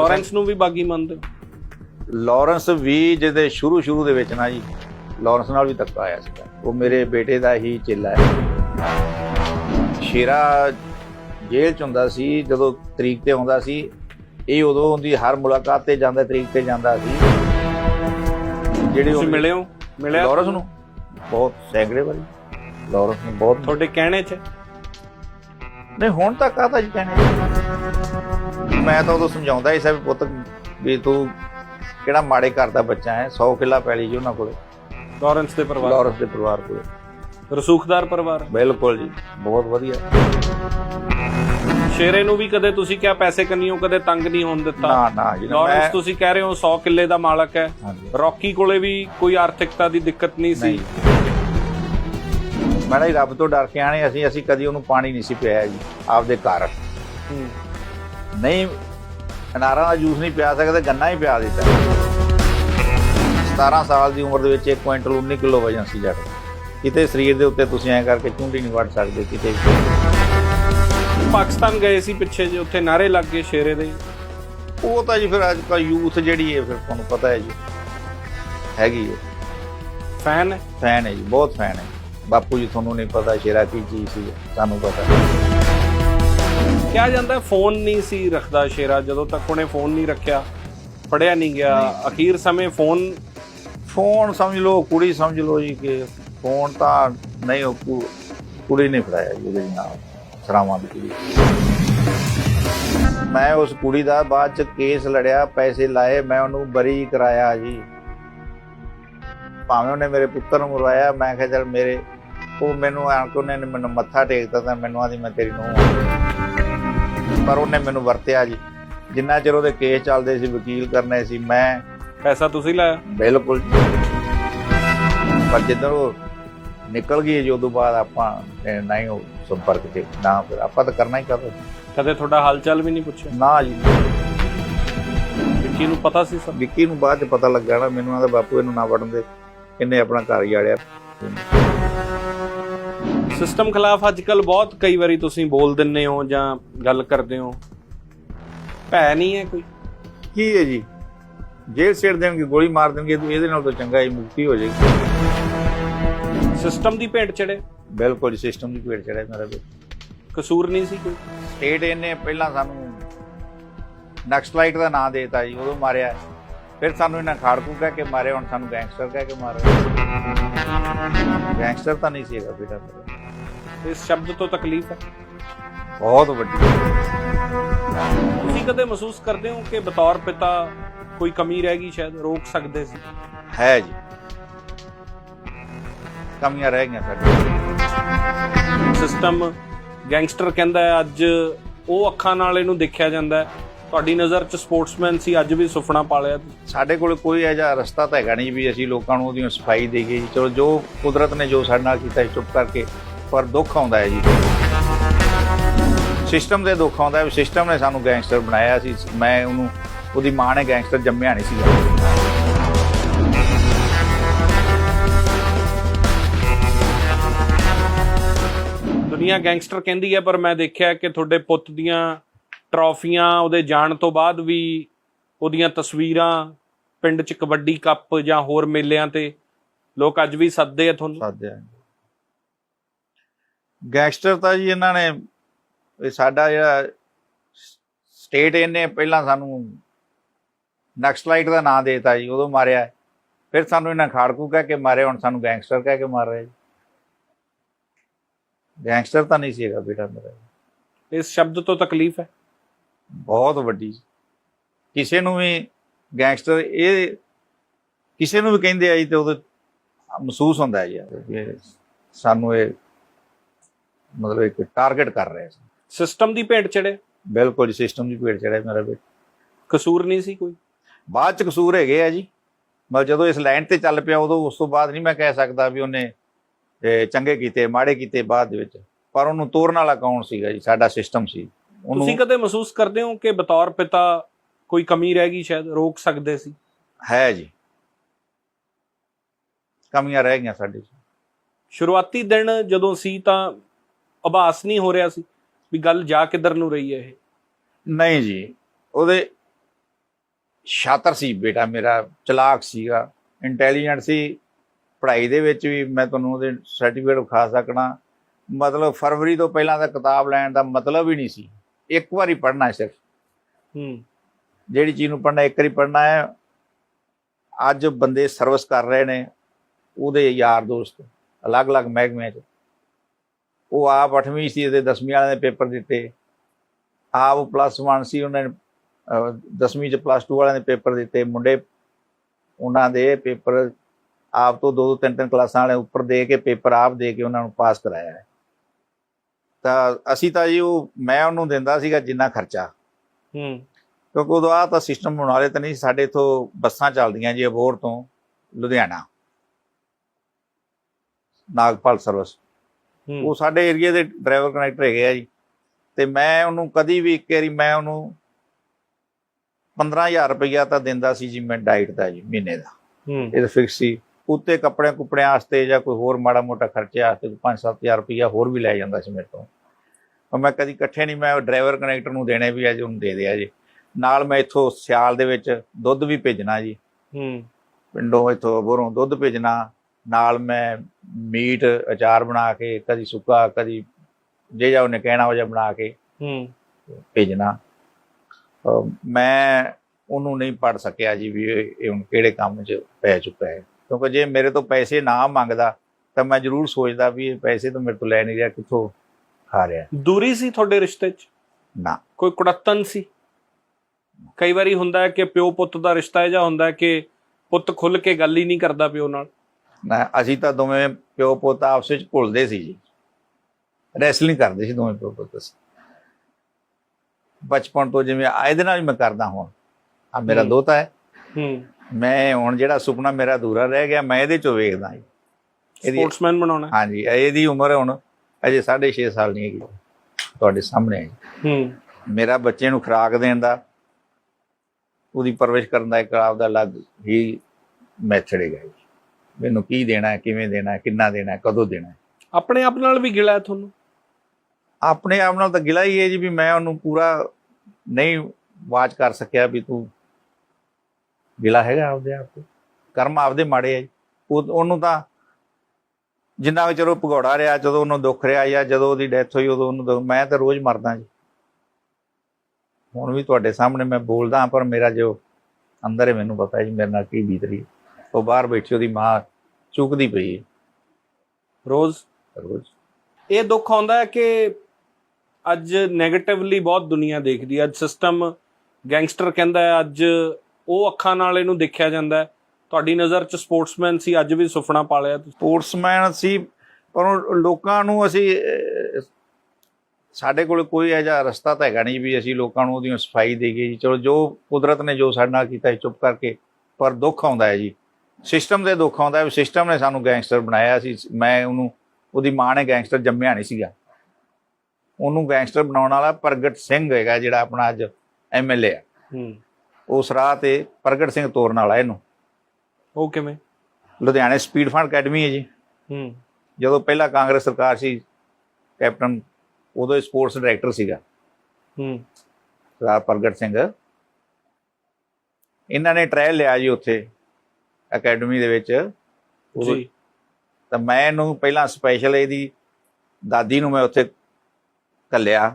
Lawrence ਨੂੰ ਵੀ ਬਾਗੀ ਮੰਨਦੇ ਹੋ? ਲਾਰੈਂਸ ਵੀ ਜਿਹਦੇ ਸ਼ੁਰੂ ਸ਼ੁਰੂ ਦੇ ਵਿੱਚ ਨਾ ਜੀ ਲਾਰੈਂਸ ਨਾਲ ਵੀ ਧੱਕਾ ਆਇਆ ਸੀਗਾ। ਉਹ ਮੇਰੇ ਬੇਟੇ ਦਾ ਹੀ ਚੇਲਾ ਹੈ। ਸ਼ੇਰਾ ਜੇਲ੍ਹ ਚ ਹੁੰਦਾ ਸੀ ਜਦੋਂ ਤਰੀਕ ਤੇ ਆਉਂਦਾ ਸੀ ਇਹ ਉਦੋਂ ਉਹਦੀ ਹਰ ਮੁਲਾਕਾਤ ਤੇ ਜਾਂਦਾ ਤਰੀਕ ਤੇ ਜਾਂਦਾ ਸੀ। ਜਿਹੜੀ ਤੁਸੀਂ ਮਿਲੇ ਹੋ? ਮਿਲਿਆ ਲਾਰੈਂਸ ਨੂੰ। ਬਹੁਤ ਸੈਂਕੜੇ ਵਾਰੀ। ਲਾਰੈਂਸ ਨੂੰ ਬਹੁਤ ਤੁਹਾਡੇ ਕਹਿਣੇ 'ਚ? ਨਹੀਂ ਹੁਣ ਤੱਕ ਆ ਤਾਂ ਜੀ ਕਹਿਣੇ? ਮੈਂ ਤਾਂ ਉਦੋਂ ਸਮਝਾਉਂਦਾ ਹੀ ਸੀ ਵੀ ਪੁੱਤ ਵੀ ਤੂੰ ਕਿਹੜਾ ਮਾੜੇ ਘਰ ਦਾ ਬੱਚਾ ਹੈ 100 ਕਿੱਲਾ ਪੈਲੀ ਜੀ ਉਹਨਾਂ ਕੋਲੇ। ਲਾਰੈਂਸ ਦੇ ਪਰਿਵਾਰ? ਲਾਰੈਂਸ ਦੇ ਪਰਿਵਾਰ ਕੋਲੇ। ਰਸੂਖਦਾਰ ਪਰਿਵਾਰ? ਬਿਲਕੁਲ ਜੀ ਬਹੁਤ ਵਧੀਆ। ਸ਼ੇਰੇ ਨੂੰ ਵੀ ਕਦੇ ਤੁਸੀਂ ਕਿਹਾ ਪੈਸੇ ਕੰਨੀਓ ਕਦੇ ਤੰਗ ਨਹੀਂ ਹੋਣ ਦਿੱਤਾ? ਨਾ ਨਾ ਜੀ ਲਾਰੈਂਸ ਤੁਸੀਂ ਕਹਿ ਰਹੇ ਹੋ 100 ਕਿੱਲੇ ਦਾ ਮਾਲਕ ਹੈ। ਰੌਕੀ ਕੋਲੇ ਵੀ ਕੋਈ ਆਰਥਿਕਤਾ ਦੀ ਦਿੱਕਤ ਨਹੀਂ ਸੀ। ਨਹੀਂ ਮੈਂ ਨਾ ਜੀ ਰੱਬ ਤੋਂ ਡਰ ਕੇ ਆਣੇ ਅਸੀਂ ਅਸੀਂ ਕਦੀ ਉਹਨੂੰ ਪਾਣੀ ਨਹੀਂ ਸੀ ਪਿਆਇਆ ਜੀ ਆਪਦੇ ਘਰ। ਹੂੰ। ਨਹੀਂ ਅਨਾਰਾਂ ਦਾ ਜੂਸ ਨਹੀਂ ਪਿਆ ਸਕਦੇ ਗੰਨਾ ਹੀ ਪਿਆ ਦਿੱਤਾ। 17 ਸਾਲ ਦੀ ਉਮਰ ਦੇ ਵਿੱਚ 1 ਕੁਇੰਟਲ 19 ਕਿਲੋ ਵਜਨ ਸੀ ਜੱਟ। ਕਿਤੇ ਸਰੀਰ ਦੇ ਉੱਤੇ ਤੁਸੀਂ ਐਂ ਕਰਕੇ ਚੁੰਡੀ ਨਹੀਂ ਵੱਢ ਸਕਦੇ ਕਿਤੇ ਪਾਕਿਸਤਾਨ ਗਏ ਸੀ ਪਿੱਛੇ ਜੇ ਉੱਥੇ ਨਾਰੇ ਲੱਗ ਗਏ ਸ਼ੇਰੇ ਦੇ ਉਹ ਤਾਂ ਜੀ ਫਿਰ ਅੱਜ ਕੱਲ੍ਹ ਯੂਥ ਜਿਹੜੀ ਹੈ ਫਿਰ ਤੁਹਾਨੂੰ ਪਤਾ ਹੈ ਜੀ ਹੈਗੀ ਹੈ। ਫੈਨ ਹੈ? ਫੈਨ ਹੈ ਜੀ ਬਹੁਤ ਫੈਨ ਹੈ। ਬਾਪੂ ਜੀ ਤੁਹਾਨੂੰ ਨਹੀਂ ਪਤਾ ਸ਼ੇਰਾ ਕੀ ਚੀਜ਼ ਸੀ ਸਾਨੂੰ ਪਤਾ ਕਿਹਾ ਜਾਂਦਾ ਫੋਨ ਨਹੀਂ ਸੀ ਰੱਖਦਾ ਸ਼ੇਰਾ ਜਦੋਂ ਤੱਕ ਉਹਨੇ ਫੋਨ ਨਹੀਂ ਰੱਖਿਆ ਪੜਿਆ ਨਹੀਂ ਗਿਆ। ਅਖੀਰ ਸਮੇਂ ਫੋਨ ਫੋਨ ਸਮਝ ਲਓ ਕੁੜੀ ਸਮਝ ਲਓ ਜੀ ਕਿ ਫੋਨ ਤਾਂ ਨਹੀਂ ਉਹ ਕੁ- ਕੁੜੀ ਨੇ ਫੜਾਇਆ ਜੀ ਉਹਦੇ ਨਾਲ ਸਰਾਵਾਂ ਦੀ ਕੁੜੀ। ਮੈਂ ਉਸ ਕੁੜੀ ਦਾ ਬਾਅਦ ਚ ਕੇਸ ਲੜਿਆ ਪੈਸੇ ਲਾਏ ਮੈਂ ਉਹਨੂੰ ਬਰੀ ਕਰਾਇਆ ਜੀ। ਭਾਵੇਂ ਉਹਨੇ ਮੇਰੇ ਪੁੱਤਰ ਨੂੰ ਮਰਵਾਇਆ ਮੈਂ ਕਿਹਾ ਚਲ ਮੇਰੇ ਉਹ ਮੈਨੂੰ ਆਣ ਕੇ ਉਹਨੇ ਮੈਨੂੰ ਮੱਥਾ ਟੇਕਦਾ ਤਾਂ ਮੈਨੂੰ ਆਦੀ ਮੈਂ ਤੇਰੀ ਆ। ਪਰ ਉਹਨੇ ਮੈਨੂੰ ਵਰਤਿਆ ਜੀ। ਜਿੰਨਾ ਚਿਰ ਉਹਦੇ ਕੇਸ ਚੱਲਦੇ ਸੀ ਵਕੀਲ ਕਰਨੇ ਸੀ ਮੈਂ ਪੈਸਾ ਤੁਸੀਂ ਲਾਇਆ? ਬਿਲਕੁਲ ਪਰ ਜਦੋਂ ਉਹ ਨਿਕਲ ਗਈ ਜੋ ਤੋਂ ਬਾਅਦ ਆਪਾਂ ਨਹੀਂ ਉਹ ਸੰਪਰਕ ਤੇ ਨਾ ਫਿਰ ਆਪਾਂ ਤਾਂ ਕਰਨਾ ਹੀ ਕਰਦਾ ਕਦੇ ਤੁਹਾਡਾ ਹਾਲ ਚਾਲ ਵੀ ਨਹੀਂ ਪੁੱਛਿਆ? ਨਾ ਜੀ। ਵਿੱਕੀ ਨੂੰ ਪਤਾ ਸੀ ਸਭ ਵਿੱਕੀ ਨੂੰ ਬਾਅਦ ਚ ਪਤਾ ਲੱਗਾ ਨਾ ਮੈਨੂੰ ਆਂਦਾ ਬਾਪੂ ਇਹਨੂੰ ਨਾ ਵੜਨ ਦੇ। ਇਹਨੇ ਆਪਣਾ ਘਰ ਹੀ ਆੜਿਆ। ਸਿਸਟਮ ਖਿਲਾਫ ਅੱਜਕੱਲ ਬਹੁਤ ਕਈ ਵਾਰੀ ਤੁਸੀਂ ਬੋਲ ਦਿੰਨੇ ਹੋ ਜਾਂ ਗੱਲ ਕਰਦੇ ਹੋ। ਭੈ ਨਹੀਂ ਹੈ ਕੋਈ। ਕੀ ਹੈ ਜੀ? ਜੇਲ੍ਹ ਸੇੜ ਦੇਣਗੇ ਗੋਲੀ ਮਾਰ ਦੇਣਗੇ ਤੇ ਇਹਦੇ ਨਾਲ ਤਾਂ ਚੰਗਾ ਹੀ ਮੁਕਤੀ ਹੋ ਜਾਏਗੀ। ਸਿਸਟਮ ਦੀ ਭੇਟ ਚੜੇ ਬਿਲਕੁਲ ਸਿਸਟਮ ਦੀ ਭੇਟ ਚੜਿਆ ਮੇਰਾ ਵੀ ਕਸੂਰ ਨਹੀਂ ਸੀ ਕੋਈ। ਸਟੇਟ ਇਹਨੇ ਪਹਿਲਾਂ ਸਾਨੂੰ ਨਕਸਲਾਈਟ ਦਾ ਨਾਂ ਦੇਤਾ ਜੀ ਉਦੋਂ ਮਾਰਿਆ। ਫਿਰ ਸਾਨੂੰ ਇਹਨਾਂ ਖਾੜਕੂ ਕਹਿ ਕੇ ਮਾਰਿਆ ਹੁਣ ਸਾਨੂੰ ਗੈਂਗਸਟਰ ਕਹਿ ਕੇ ਮਾਰ ਰਹੇ ਗੈਂਗਸਟਰ ਤਾਂ ਨਹੀਂ ਸੀਗਾ ਬੇਟਾ। ਇਸ ਸ਼ਬਦ ਤੋਂ ਤਕਲੀਫ ਹੈ। ਬਹੁਤ ਵੱਡੀ ਤੁਸੀਂ ਕਦੇ ਮਹਿਸੂਸ ਕਰਦੇ ਹੋ ਕਿ ਬਤੌਰ ਪਿਤਾ ਕੋਈ ਕਮੀ ਰਹਿ ਗਈ ਸ਼ਾਇਦ ਰੋਕ ਸਕਦੇ ਸੀ? ਹੈ ਜੀ। ਕਮੀਆਂ ਰਹਿ ਗਈਆਂ ਸਾਡੇ ਸਿਸਟਮ ਗੈਂਗਸਟਰ ਕਹਿੰਦਾ ਹੈ ਅੱਜ ਉਹ ਅੱਖਾਂ ਨਾਲ ਇਹਨੂੰ ਦੇਖਿਆ ਜਾਂਦਾ ਹੈ। ਤੁਹਾਡੀ ਨਜ਼ਰ 'ਚ ਸਪੋਰਟਸਮੈਨ ਸੀ ਅੱਜ ਵੀ ਸੁਪਨਾ ਪਾਲਿਆ ਸਾਡੇ ਕੋਲ ਕੋਈ ਐਜਾ ਰਸਤਾ ਤਾਂ ਹੈਗਾ ਨਹੀਂ ਵੀ ਅਸੀਂ ਲੋਕਾਂ ਨੂੰ ਉਹਦੀ ਸਫ਼ਾਈ ਦੇਈਏ ਚਲੋ ਜੋ ਕੁਦਰਤ ਨੇ ਜੋ ਸਾਡੇ ਨਾਲ ਕੀਤਾ ਚੁੱਪ ਕਰਕੇ ਪਰ ਦੁੱਖ ਆਉਂਦਾ ਹੈ ਜੀ। ਸਿਸਟਮ ਦੇ ਦੁੱਖ ਆਉਂਦਾ ਹੈ ਵੀ ਸਿਸਟਮ ਨੇ ਸਾਨੂੰ ਗੈਂਗਸਟਰ ਬਣਾਇਆ ਸੀ। ਮੈਂ ਉਹਨੂੰ ਉਹਦੀ ਮਾਂ ਨੇ ਗੈਂਗਸਟਰ ਜੰਮਿਆ ਨਹੀਂ ਸੀਗਾ। ਦੁਨੀਆ ਗੈਂਗਸਟਰ ਕਹਿੰਦੀ ਹੈ ਪਰ ਮੈਂ ਦੇਖਿਆ ਕਿ ਤੁਹਾਡੇ ਪੁੱਤ ਦੀਆਂ ਟਰਾਫੀਆਂ ਉਹਦੇ ਜਾਣ ਤੋਂ ਬਾਅਦ ਵੀ ਉਹਦੀਆਂ ਤਸਵੀਰਾਂ ਪਿੰਡ 'ਚ ਕਬੱਡੀ ਕੱਪ ਜਾਂ ਹੋਰ ਮੇਲਿਆਂ ਤੇ ਲੋਕ ਅੱਜ ਵੀ ਸੱਦਦੇ ਆ ਤੁਹਾਨੂੰ? ਸਾਧਿਆ ਗੈਂਗਸਟਰ ਤਾਂ ਜੀ ਇਹਨਾਂ ਨੇ ਇਹ ਸਾਡਾ ਜਿਹੜਾ ਸਟੇਟ ਇਹਨੇ ਪਹਿਲਾਂ ਸਾਨੂੰ ਨਕਸਲਾਈਟ ਦਾ ਨਾਂ ਦੇਤਾ ਜੀ ਉਦੋਂ ਮਾਰਿਆ। ਫਿਰ ਸਾਨੂੰ ਇਹਨਾਂ ਖਾੜਕੂ ਕਹਿ ਕੇ ਮਾਰਿਆ ਹੁਣ ਸਾਨੂੰ ਗੈਂਗਸਟਰ ਕਹਿ ਕੇ ਮਾਰ ਰਿਹਾ ਜੀ। ਗੈਂਗਸਟਰ ਤਾਂ ਨਹੀਂ ਸੀਗਾ ਬੇਟਾ ਮੇਰਾ ਇਸ ਸ਼ਬਦ ਤੋਂ ਤਕਲੀਫ ਹੈ? ਬਹੁਤ ਵੱਡੀ ਕਿਸੇ ਨੂੰ ਵੀ ਗੈਂਗਸਟਰ ਇਹ ਕਿਸੇ ਨੂੰ ਵੀ ਕਹਿੰਦੇ ਆ ਜੀ ਤੇ ਉਹਦੇ ਮਹਿਸੂਸ ਹੁੰਦਾ ਹੈ ਯਾਰ ਸਾਨੂੰ ਇਹ ਮਤਲਬ ਇੱਕ ਟਾਰਗੇਟ ਕਰ ਰਿਹਾ ਸੀ। ਸਿਸਟਮ ਦੀ ਭੇਟ ਚੜੇ ਬਿਲਕੁਲ ਸਿਸਟਮ ਦੀ ਭੇਟ ਚੜਿਆ ਮੇਰਾ ਬੇਟਾ। ਕਸੂਰ ਨਹੀਂ ਸੀ ਕੋਈ? ਬਾਅਦ ਚ ਕਸੂਰ ਹੈਗੇ ਆ ਜੀ। ਮਤਲਬ ਜਦੋਂ ਇਸ ਲਾਈਨ ਤੇ ਚੱਲ ਪਿਆ ਉਦੋਂ ਉਸ ਤੋਂ ਬਾਅਦ ਨਹੀਂ ਮੈਂ ਕਹਿ ਸਕਦਾ ਵੀ ਉਹਨੇ ਇਹ, ਚੰਗੇ ਕੀਤੇ ਮਾੜੇ ਕੀਤੇ ਬਾਅਦ ਦੇ ਵਿੱਚ। ਪਰ ਉਹਨੂੰ ਤੋਰਨ ਵਾਲਾ ਕੌਣ ਸੀਗਾ ਜੀ? ਸਾਡਾ ਸਿਸਟਮ ਸੀ। ਤੁਸੀਂ ਕਦੇ ਮਹਿਸੂਸ ਕਰਦੇ ਹੋ ਕਿ ਬਤੌਰ ਪਿਤਾ ਕੋਈ ਕਮੀ ਰਹਿ ਗਈ ਸ਼ਾਇਦ ਰੋਕ ਸਕਦੇ ਸੀ? ਹੈ ਜੀ। ਕਮੀਆਂ ਰਹਿ ਗਈਆਂ ਸਾਡੇ 'ਚ। ਸ਼ੁਰੂਆਤੀ ਦਿਨ ਜਦੋਂ ਸੀ ਤਾਂ ਆਭਾਸ ਨਹੀਂ ਹੋ ਰਿਹਾ ਸੀ ਵੀ ਗੱਲ ਜਾ ਕਿੱਧਰ ਨੂੰ ਰਹੀ ਹੈ ਇਹ। ਨਹੀਂ ਜੀ ਉਹਦੇ ਸ਼ਾਤਰ ਸੀ ਬੇਟਾ ਮੇਰਾ ਚਲਾਕ ਸੀਗਾ ਇੰਟੈਲੀਜੈਂਟ ਸੀ। ਪੜ੍ਹਾਈ ਦੇ ਵਿੱਚ ਵੀ ਮੈਂ ਤੁਹਾਨੂੰ ਉਹਦੇ ਸਰਟੀਫਿਕੇਟ ਵਿਖਾ ਸਕਣਾ ਮਤਲਬ ਫਰਵਰੀ ਤੋਂ ਪਹਿਲਾਂ ਤਾਂ ਕਿਤਾਬ ਲੈਣ ਦਾ ਮਤਲਬ ਹੀ ਨਹੀਂ ਸੀ। ਇੱਕ ਵਾਰੀ ਪੜ੍ਹਨਾ ਸਿਰਫ। ਹੂੰ। ਜਿਹੜੀ ਚੀਜ਼ ਨੂੰ ਪੜ੍ਹਨਾ ਇੱਕ ਵਾਰੀ ਪੜ੍ਹਨਾ ਹੈ। ਅੱਜ ਬੰਦੇ ਸਰਵਿਸ ਕਰ ਰਹੇ ਨੇ ਉਹਦੇ ਯਾਰ ਦੋਸਤ ਅਲੱਗ-ਅਲੱਗ ਮਹਿਕਮਿਆਂ 'ਚ। ਉਹ ਆਪ 8ਵੀਂ ਸੀ ਤੇ 10ਵੀਂ ਵਾਲਿਆਂ ਦੇ ਪੇਪਰ ਦਿੱਤੇ। ਆਪ ਪਲੱਸ 1 ਸੀ ਉਹਨਾਂ ਨੇ 10ਵੀਂ 'ਚ ਪਲੱਸ 2 ਵਾਲਿਆਂ ਦੇ ਪੇਪਰ ਦਿੱਤੇ। ਮੁੰਡੇ ਉਹਨਾਂ ਦੇ ਪੇਪਰ ਆਪ ਤੋਂ ਦੋ ਦੋ ਤਿੰਨ ਤਿੰਨ ਕਲਾਸਾਂ ਵਾਲੇ ਉੱਪਰ ਦੇ ਕੇ ਪੇਪਰ ਆਪ ਦੇ ਕੇ ਉਹਨਾਂ ਨੂੰ ਪਾਸ ਕਰਾਇਆ ਹੈ। ਤਾਂ ਅਸੀਂ ਤਾਂ ਜੀ ਉਹ ਮੈਂ ਉਹਨੂੰ ਦਿੰਦਾ ਸੀਗਾ ਜਿੰਨਾ ਖਰਚਾ। ਹੂੰ। ਕਿਉਂਕਿ ਉਦੋਂ ਆ ਤਾਂ ਸਿਸਟਮ ਬਣਾ ਲਿਆ ਤਾਂ ਨਹੀਂ। ਸਾਡੇ ਇਥੋਂ ਬੱਸਾਂ ਚੱਲਦੀਆਂ ਜੀ ਅਬੋਰ ਤੋਂ ਲੁਧਿਆਣਾ। ਨਾਗਪਾਲ ਸਰਵਿਸ ਉਹ ਸਾਡੇ ਏਰੀਆ ਦੇ ਡਰਾਈਵਰ ਕਨੈਕਟਰ ਹੈਗੇ ਆ ਜੀ। ਤੇ ਮੈਂ ਉਹਨੂੰ ਕਦੀ ਵੀ ਇੱਕ ਵਾਰੀ ਮੈਂ ਉਹਨੂੰ 15000 ਰੁਪਈਆ ਤਾਂ ਦਿੰਦਾ ਸੀ ਜੀ ਮੈਂ ਡਾਈਟ ਦਾ ਜੀ ਮਹੀਨੇ ਦਾ। ਇਹ ਤਾਂ ਫਿਕਸ ਸੀ। ਉੱਤੇ ਕੱਪੜੇ ਕੁਪੜਿਆਂ ਵਾਸਤੇ ਜਾਂ ਕੋਈ ਹੋਰ ਮਾੜਾ ਮੋਟਾ ਖਰਚੇ ਵਾਸਤੇ 5-7000 ਰੁਪਈਆ ਹੋਰ ਵੀ ਲੈ ਜਾਂਦਾ ਸੀ ਮੇਰੇ ਤੋਂ। ਪਰ ਮੈਂ ਕਦੀ ਇਕੱਠੇ ਨਹੀਂ ਮੈਂ ਡਰਾਈਵਰ ਕਨੈਕਟਰ ਨੂੰ ਦੇਣੇ ਵੀ ਅੱਜ ਉਹਨੂੰ ਦੇ ਦਿਆ ਜੀ। ਨਾਲ ਮੈਂ ਇੱਥੋਂ ਸਿਆਲ ਦੇ ਵਿੱਚ ਦੁੱਧ ਵੀ ਭੇਜਣਾ ਜੀ। ਹੂੰ। ਪਿੰਡੋਂ ਇੱਥੋਂ ਬੋਰੋਂ ਦੁੱਧ ਭੇਜਣਾ। ਨਾਲ ਮੈਂ ਮੀਟ ਅਚਾਰ ਬਣਾ ਕੇ ਕਦੀ ਸੁੱਕਾ ਕਦੀ ਜੇ ਜਾ ਉਹਨੇ ਕਹਿਣਾ ਉਹ ਜਿਹਾ ਬਣਾ ਕੇ ਹੂੰ। ਭੇਜਣਾ। ਮੈਂ ਉਹਨੂੰ ਨਹੀਂ ਪੜ ਸਕਿਆ ਜੀ ਵੀ ਇਹ ਹੁਣ ਕਿਹੜੇ ਕੰਮ 'ਚ ਪੈ ਚੁੱਕਾ ਹੈ। ਕਿਉਂਕਿ ਜੇ ਮੇਰੇ ਤੋਂ ਪੈਸੇ ਨਾ ਮੰਗਦਾ ਤਾਂ ਮੈਂ ਜ਼ਰੂਰ ਸੋਚਦਾ ਵੀ ਇਹ ਪੈਸੇ ਤਾਂ ਮੇਰੇ ਤੋਂ ਲੈ ਨਹੀਂ ਰਿਹਾ ਕਿੱਥੋਂ ਖਾ ਰਿਹਾ। ਦੂਰੀ ਸੀ ਤੁਹਾਡੇ ਰਿਸ਼ਤੇ 'ਚ? ਨਾ। ਕੋਈ ਕੁੜੱਤਨ ਸੀ? ਕਈ ਵਾਰੀ ਹੁੰਦਾ ਹੈ ਕਿ ਪਿਓ ਪੁੱਤ ਦਾ ਰਿਸ਼ਤਾ ਇਹ ਜਿਹਾ ਹੁੰਦਾ ਹੈ ਕਿ ਪੁੱਤ ਖੁੱਲ ਕੇ ਗੱਲ ਹੀ ਨਹੀਂ ਕਰਦਾ ਪਿਓ ਨਾਲ। ਨਾ ਅਸੀਂ ਤਾਂ ਦੋਵੇਂ ਪਿਓ ਪੁੱਤ ਆਪਸ ਵਿੱਚ ਭੁੱਲਦੇ ਸੀ ਜੀ। ਰੈਸਲਿੰਗ ਕਰਦੇ ਸੀ ਦੋਵੇਂ ਪਿਓ ਪੁੱਤ ਬਚਪਨ ਤੋਂ ਜਿਵੇਂ ਆ ਇਹਦੇ ਨਾਲ ਵੀ ਮੈਂ ਕਰਦਾ ਹੁਣ। ਆ ਮੇਰਾ। ਦੋਤਾ ਹੈ। ਹੂੰ। ਮੈਂ ਹੁਣ ਜਿਹੜਾ ਸੁਪਨਾ ਮੇਰਾ ਅਧੂਰਾ ਰਹਿ ਗਿਆ ਮੈਂ ਇਹਦੇ ਚੋਂ ਵੇਖਦਾ ਜੀ। ਇਹਦੀ ਸਪੋਰਟਸਮੈਨ ਬਣਾਉਣਾ। ਹਾਂਜੀ ਇਹਦੀ ਉਮਰ ਹੁਣ ਅਜੇ 6.5 ਸਾਲ ਨਹੀਂ ਹੈਗੀ। ਤੁਹਾਡੇ ਸਾਹਮਣੇ ਹੈ ਮੇਰਾ ਬੱਚੇ ਨੂੰ ਖੁਰਾਕ ਦੇਣ ਦਾ ਉਹਦੀ ਪਰਵਰਿਸ਼ ਕਰਨ ਦਾ ਇੱਕ ਆਪਦਾ ਅਲੱਗ ਹੀ ਮੈਥਡ ਹੈਗਾ ਜੀ। ਮੈਨੂੰ ਕੀ ਦੇਣਾ ਹੈ ਕਿਵੇਂ ਦੇਣਾ ਹੈ ਕਿੰਨਾ ਦੇਣਾ ਹੈ ਕਦੋਂ ਦੇਣਾ ਹੈ। ਆਪਣੇ ਆਪ ਨਾਲ ਵੀ ਗਿਲਾ ਹੈ ਤੁਹਾਨੂੰ? ਆਪਣੇ ਆਪ ਨਾਲ ਤਾਂ ਗਿਲਾ ਹੀ ਹੈ ਜੀ ਵੀ ਮੈਂ ਉਹਨੂੰ ਪੂਰਾ ਨਹੀਂ ਵਾਚ ਕਰ ਸਕਿਆ ਵੀ ਤੂੰ ਗਿਲਾ ਹੈਗਾ ਆਪਦੇ ਆਪ ਤੇ। ਕਰਮ ਆਪਦੇ ਮਾੜੇ ਆ ਉਹ ਉਹਨੂੰ ਤਾਂ ਜਿੰਨਾ ਚਿਰ ਉਹ ਭਗੌੜਾ ਰਿਹਾ ਜਦੋਂ ਉਹਨੂੰ ਦੁੱਖ ਰਿਹਾ ਜਾਂ ਜਦੋਂ ਉਹਦੀ ਡੈਥ ਹੋਈ ਉਦੋਂ ਉਹਨੂੰ ਮੈਂ ਤਾਂ ਰੋਜ਼ ਮਰਦਾ ਜੀ। ਹੁਣ ਵੀ ਤੁਹਾਡੇ ਸਾਹਮਣੇ ਮੈਂ ਬੋਲਦਾ ਹਾਂ ਪਰ ਮੇਰਾ ਜੋ ਅੰਦਰ ਹੈ ਮੈਨੂੰ ਪਤਾ ਹੈ ਜੀ ਮੇਰੇ ਨਾਲ ਕੀ ਬੀਤ ਰਹੀ। ਉਹ ਬਾਹਰ ਬੈਠੀ ਉਹਦੀ ਮਾਂ ਚੁੱਕਦੀ ਪਈ ਹੈ। ਰੋਜ਼? ਰੋਜ਼। ਇਹ ਦੁੱਖ ਆਉਂਦਾ ਹੈ ਕਿ ਅੱਜ 네ਗੇਟਿਵਲੀ ਬਹੁਤ ਦੁਨੀਆ ਦੇਖਦੀ ਹੈ। ਅੱਜ ਸਿਸਟਮ ਗੈਂਗਸਟਰ ਕਹਿੰਦਾ ਹੈ ਅੱਜ ਉਹ ਅੱਖਾਂ ਨਾਲ ਇਹਨੂੰ ਦੇਖਿਆ ਜਾਂਦਾ ਹੈ। ਤੁਹਾਡੀ ਨਜ਼ਰ 'ਚ ਸਪੋਰਟਸਮੈਨ ਸੀ ਅੱਜ ਵੀ ਸੁਪਨਾ ਪਾਲਿਆ ਸਪੋਰਟਸਮੈਨ ਸੀ ਪਰ ਉਹ ਲੋਕਾਂ ਨੂੰ ਅਸੀਂ ਸਾਡੇ ਕੋਲ ਕੋਈ ਐਜਾ ਰਸਤਾ ਤਾਂ ਹੈਗਾ ਨਹੀਂ ਵੀ ਅਸੀਂ ਲੋਕਾਂ ਨੂੰ ਉਹਦੀ ਸਫ਼ਾਈ ਦੇਈਏ ਜੀ। ਚਲੋ ਜੋ ਕੁਦਰਤ ਨੇ ਜੋ ਸਾਡੇ ਨਾਲ ਕੀਤਾ ਚੁੱਪ ਕਰਕੇ ਪਰ ਦੁੱਖ ਆਉਂਦਾ ਹੈ ਜੀ। ਸਿਸਟਮ ਦੇ ਦੁੱਖ ਆਉਂਦਾ ਹੈ ਵੀ ਸਿਸਟਮ ਨੇ ਸਾਨੂੰ ਗੈਂਗਸਟਰ ਬਣਾਇਆ ਸੀ ਮੈਂ ਉਹਨੂੰ ਉਹਦੀ ਮਾਂ ਨੇ ਗੈਂਗਸਟਰ ਜੰਮਿਆ ਨਹੀਂ ਸੀਗਾ। ਉਹਨੂੰ ਗੈਂਗਸਟਰ ਬਣਾਉਣ ਵਾਲਾ ਪ੍ਰਗਟ ਸਿੰਘ ਹੈਗਾ ਜਿਹੜਾ ਆਪਣਾ ਅੱਜ ਐਮਐਲਏ ਹੈ ਹੂੰ। ਉਸ ਰਾਹ ਤੇ ਪ੍ਰਗਟ ਸਿੰਘ ਤੋਰਨ ਵਾਲਾ ਇਹਨੂੰ। ਉਹ ਕਿਵੇਂ? ਲੁਧਿਆਣੇ ਸਪੀਡ ਫੰਡ ਅਕੈਡਮੀ ਹੈ ਜੀ। ਹੂੰ। ਜਦੋਂ ਪਹਿਲਾਂ ਕਾਂਗਰਸ ਸਰਕਾਰ ਸੀ ਕੈਪਟਨ ਉਦੋਂ ਸਪੋਰਟਸ ਡਾਇਰੈਕਟਰ ਸੀਗਾ। ਹੂੰ। ਸਰਦਾਰ ਪ੍ਰਗਟ ਸਿੰਘ। ਇਹਨਾਂ ਨੇ ਟ੍ਰਾਇਲ ਲਿਆ ਜੀ ਉੱਥੇ। ਅਕੈਡਮੀ ਦੇ ਵਿੱਚ। ਜੀ। ਤਾਂ ਮੈਂ ਇਹਨੂੰ ਪਹਿਲਾਂ ਸਪੈਸ਼ਲ ਇਹਦੀ ਦਾਦੀ ਨੂੰ ਮੈਂ ਉੱਥੇ ਘੱਲਿਆ।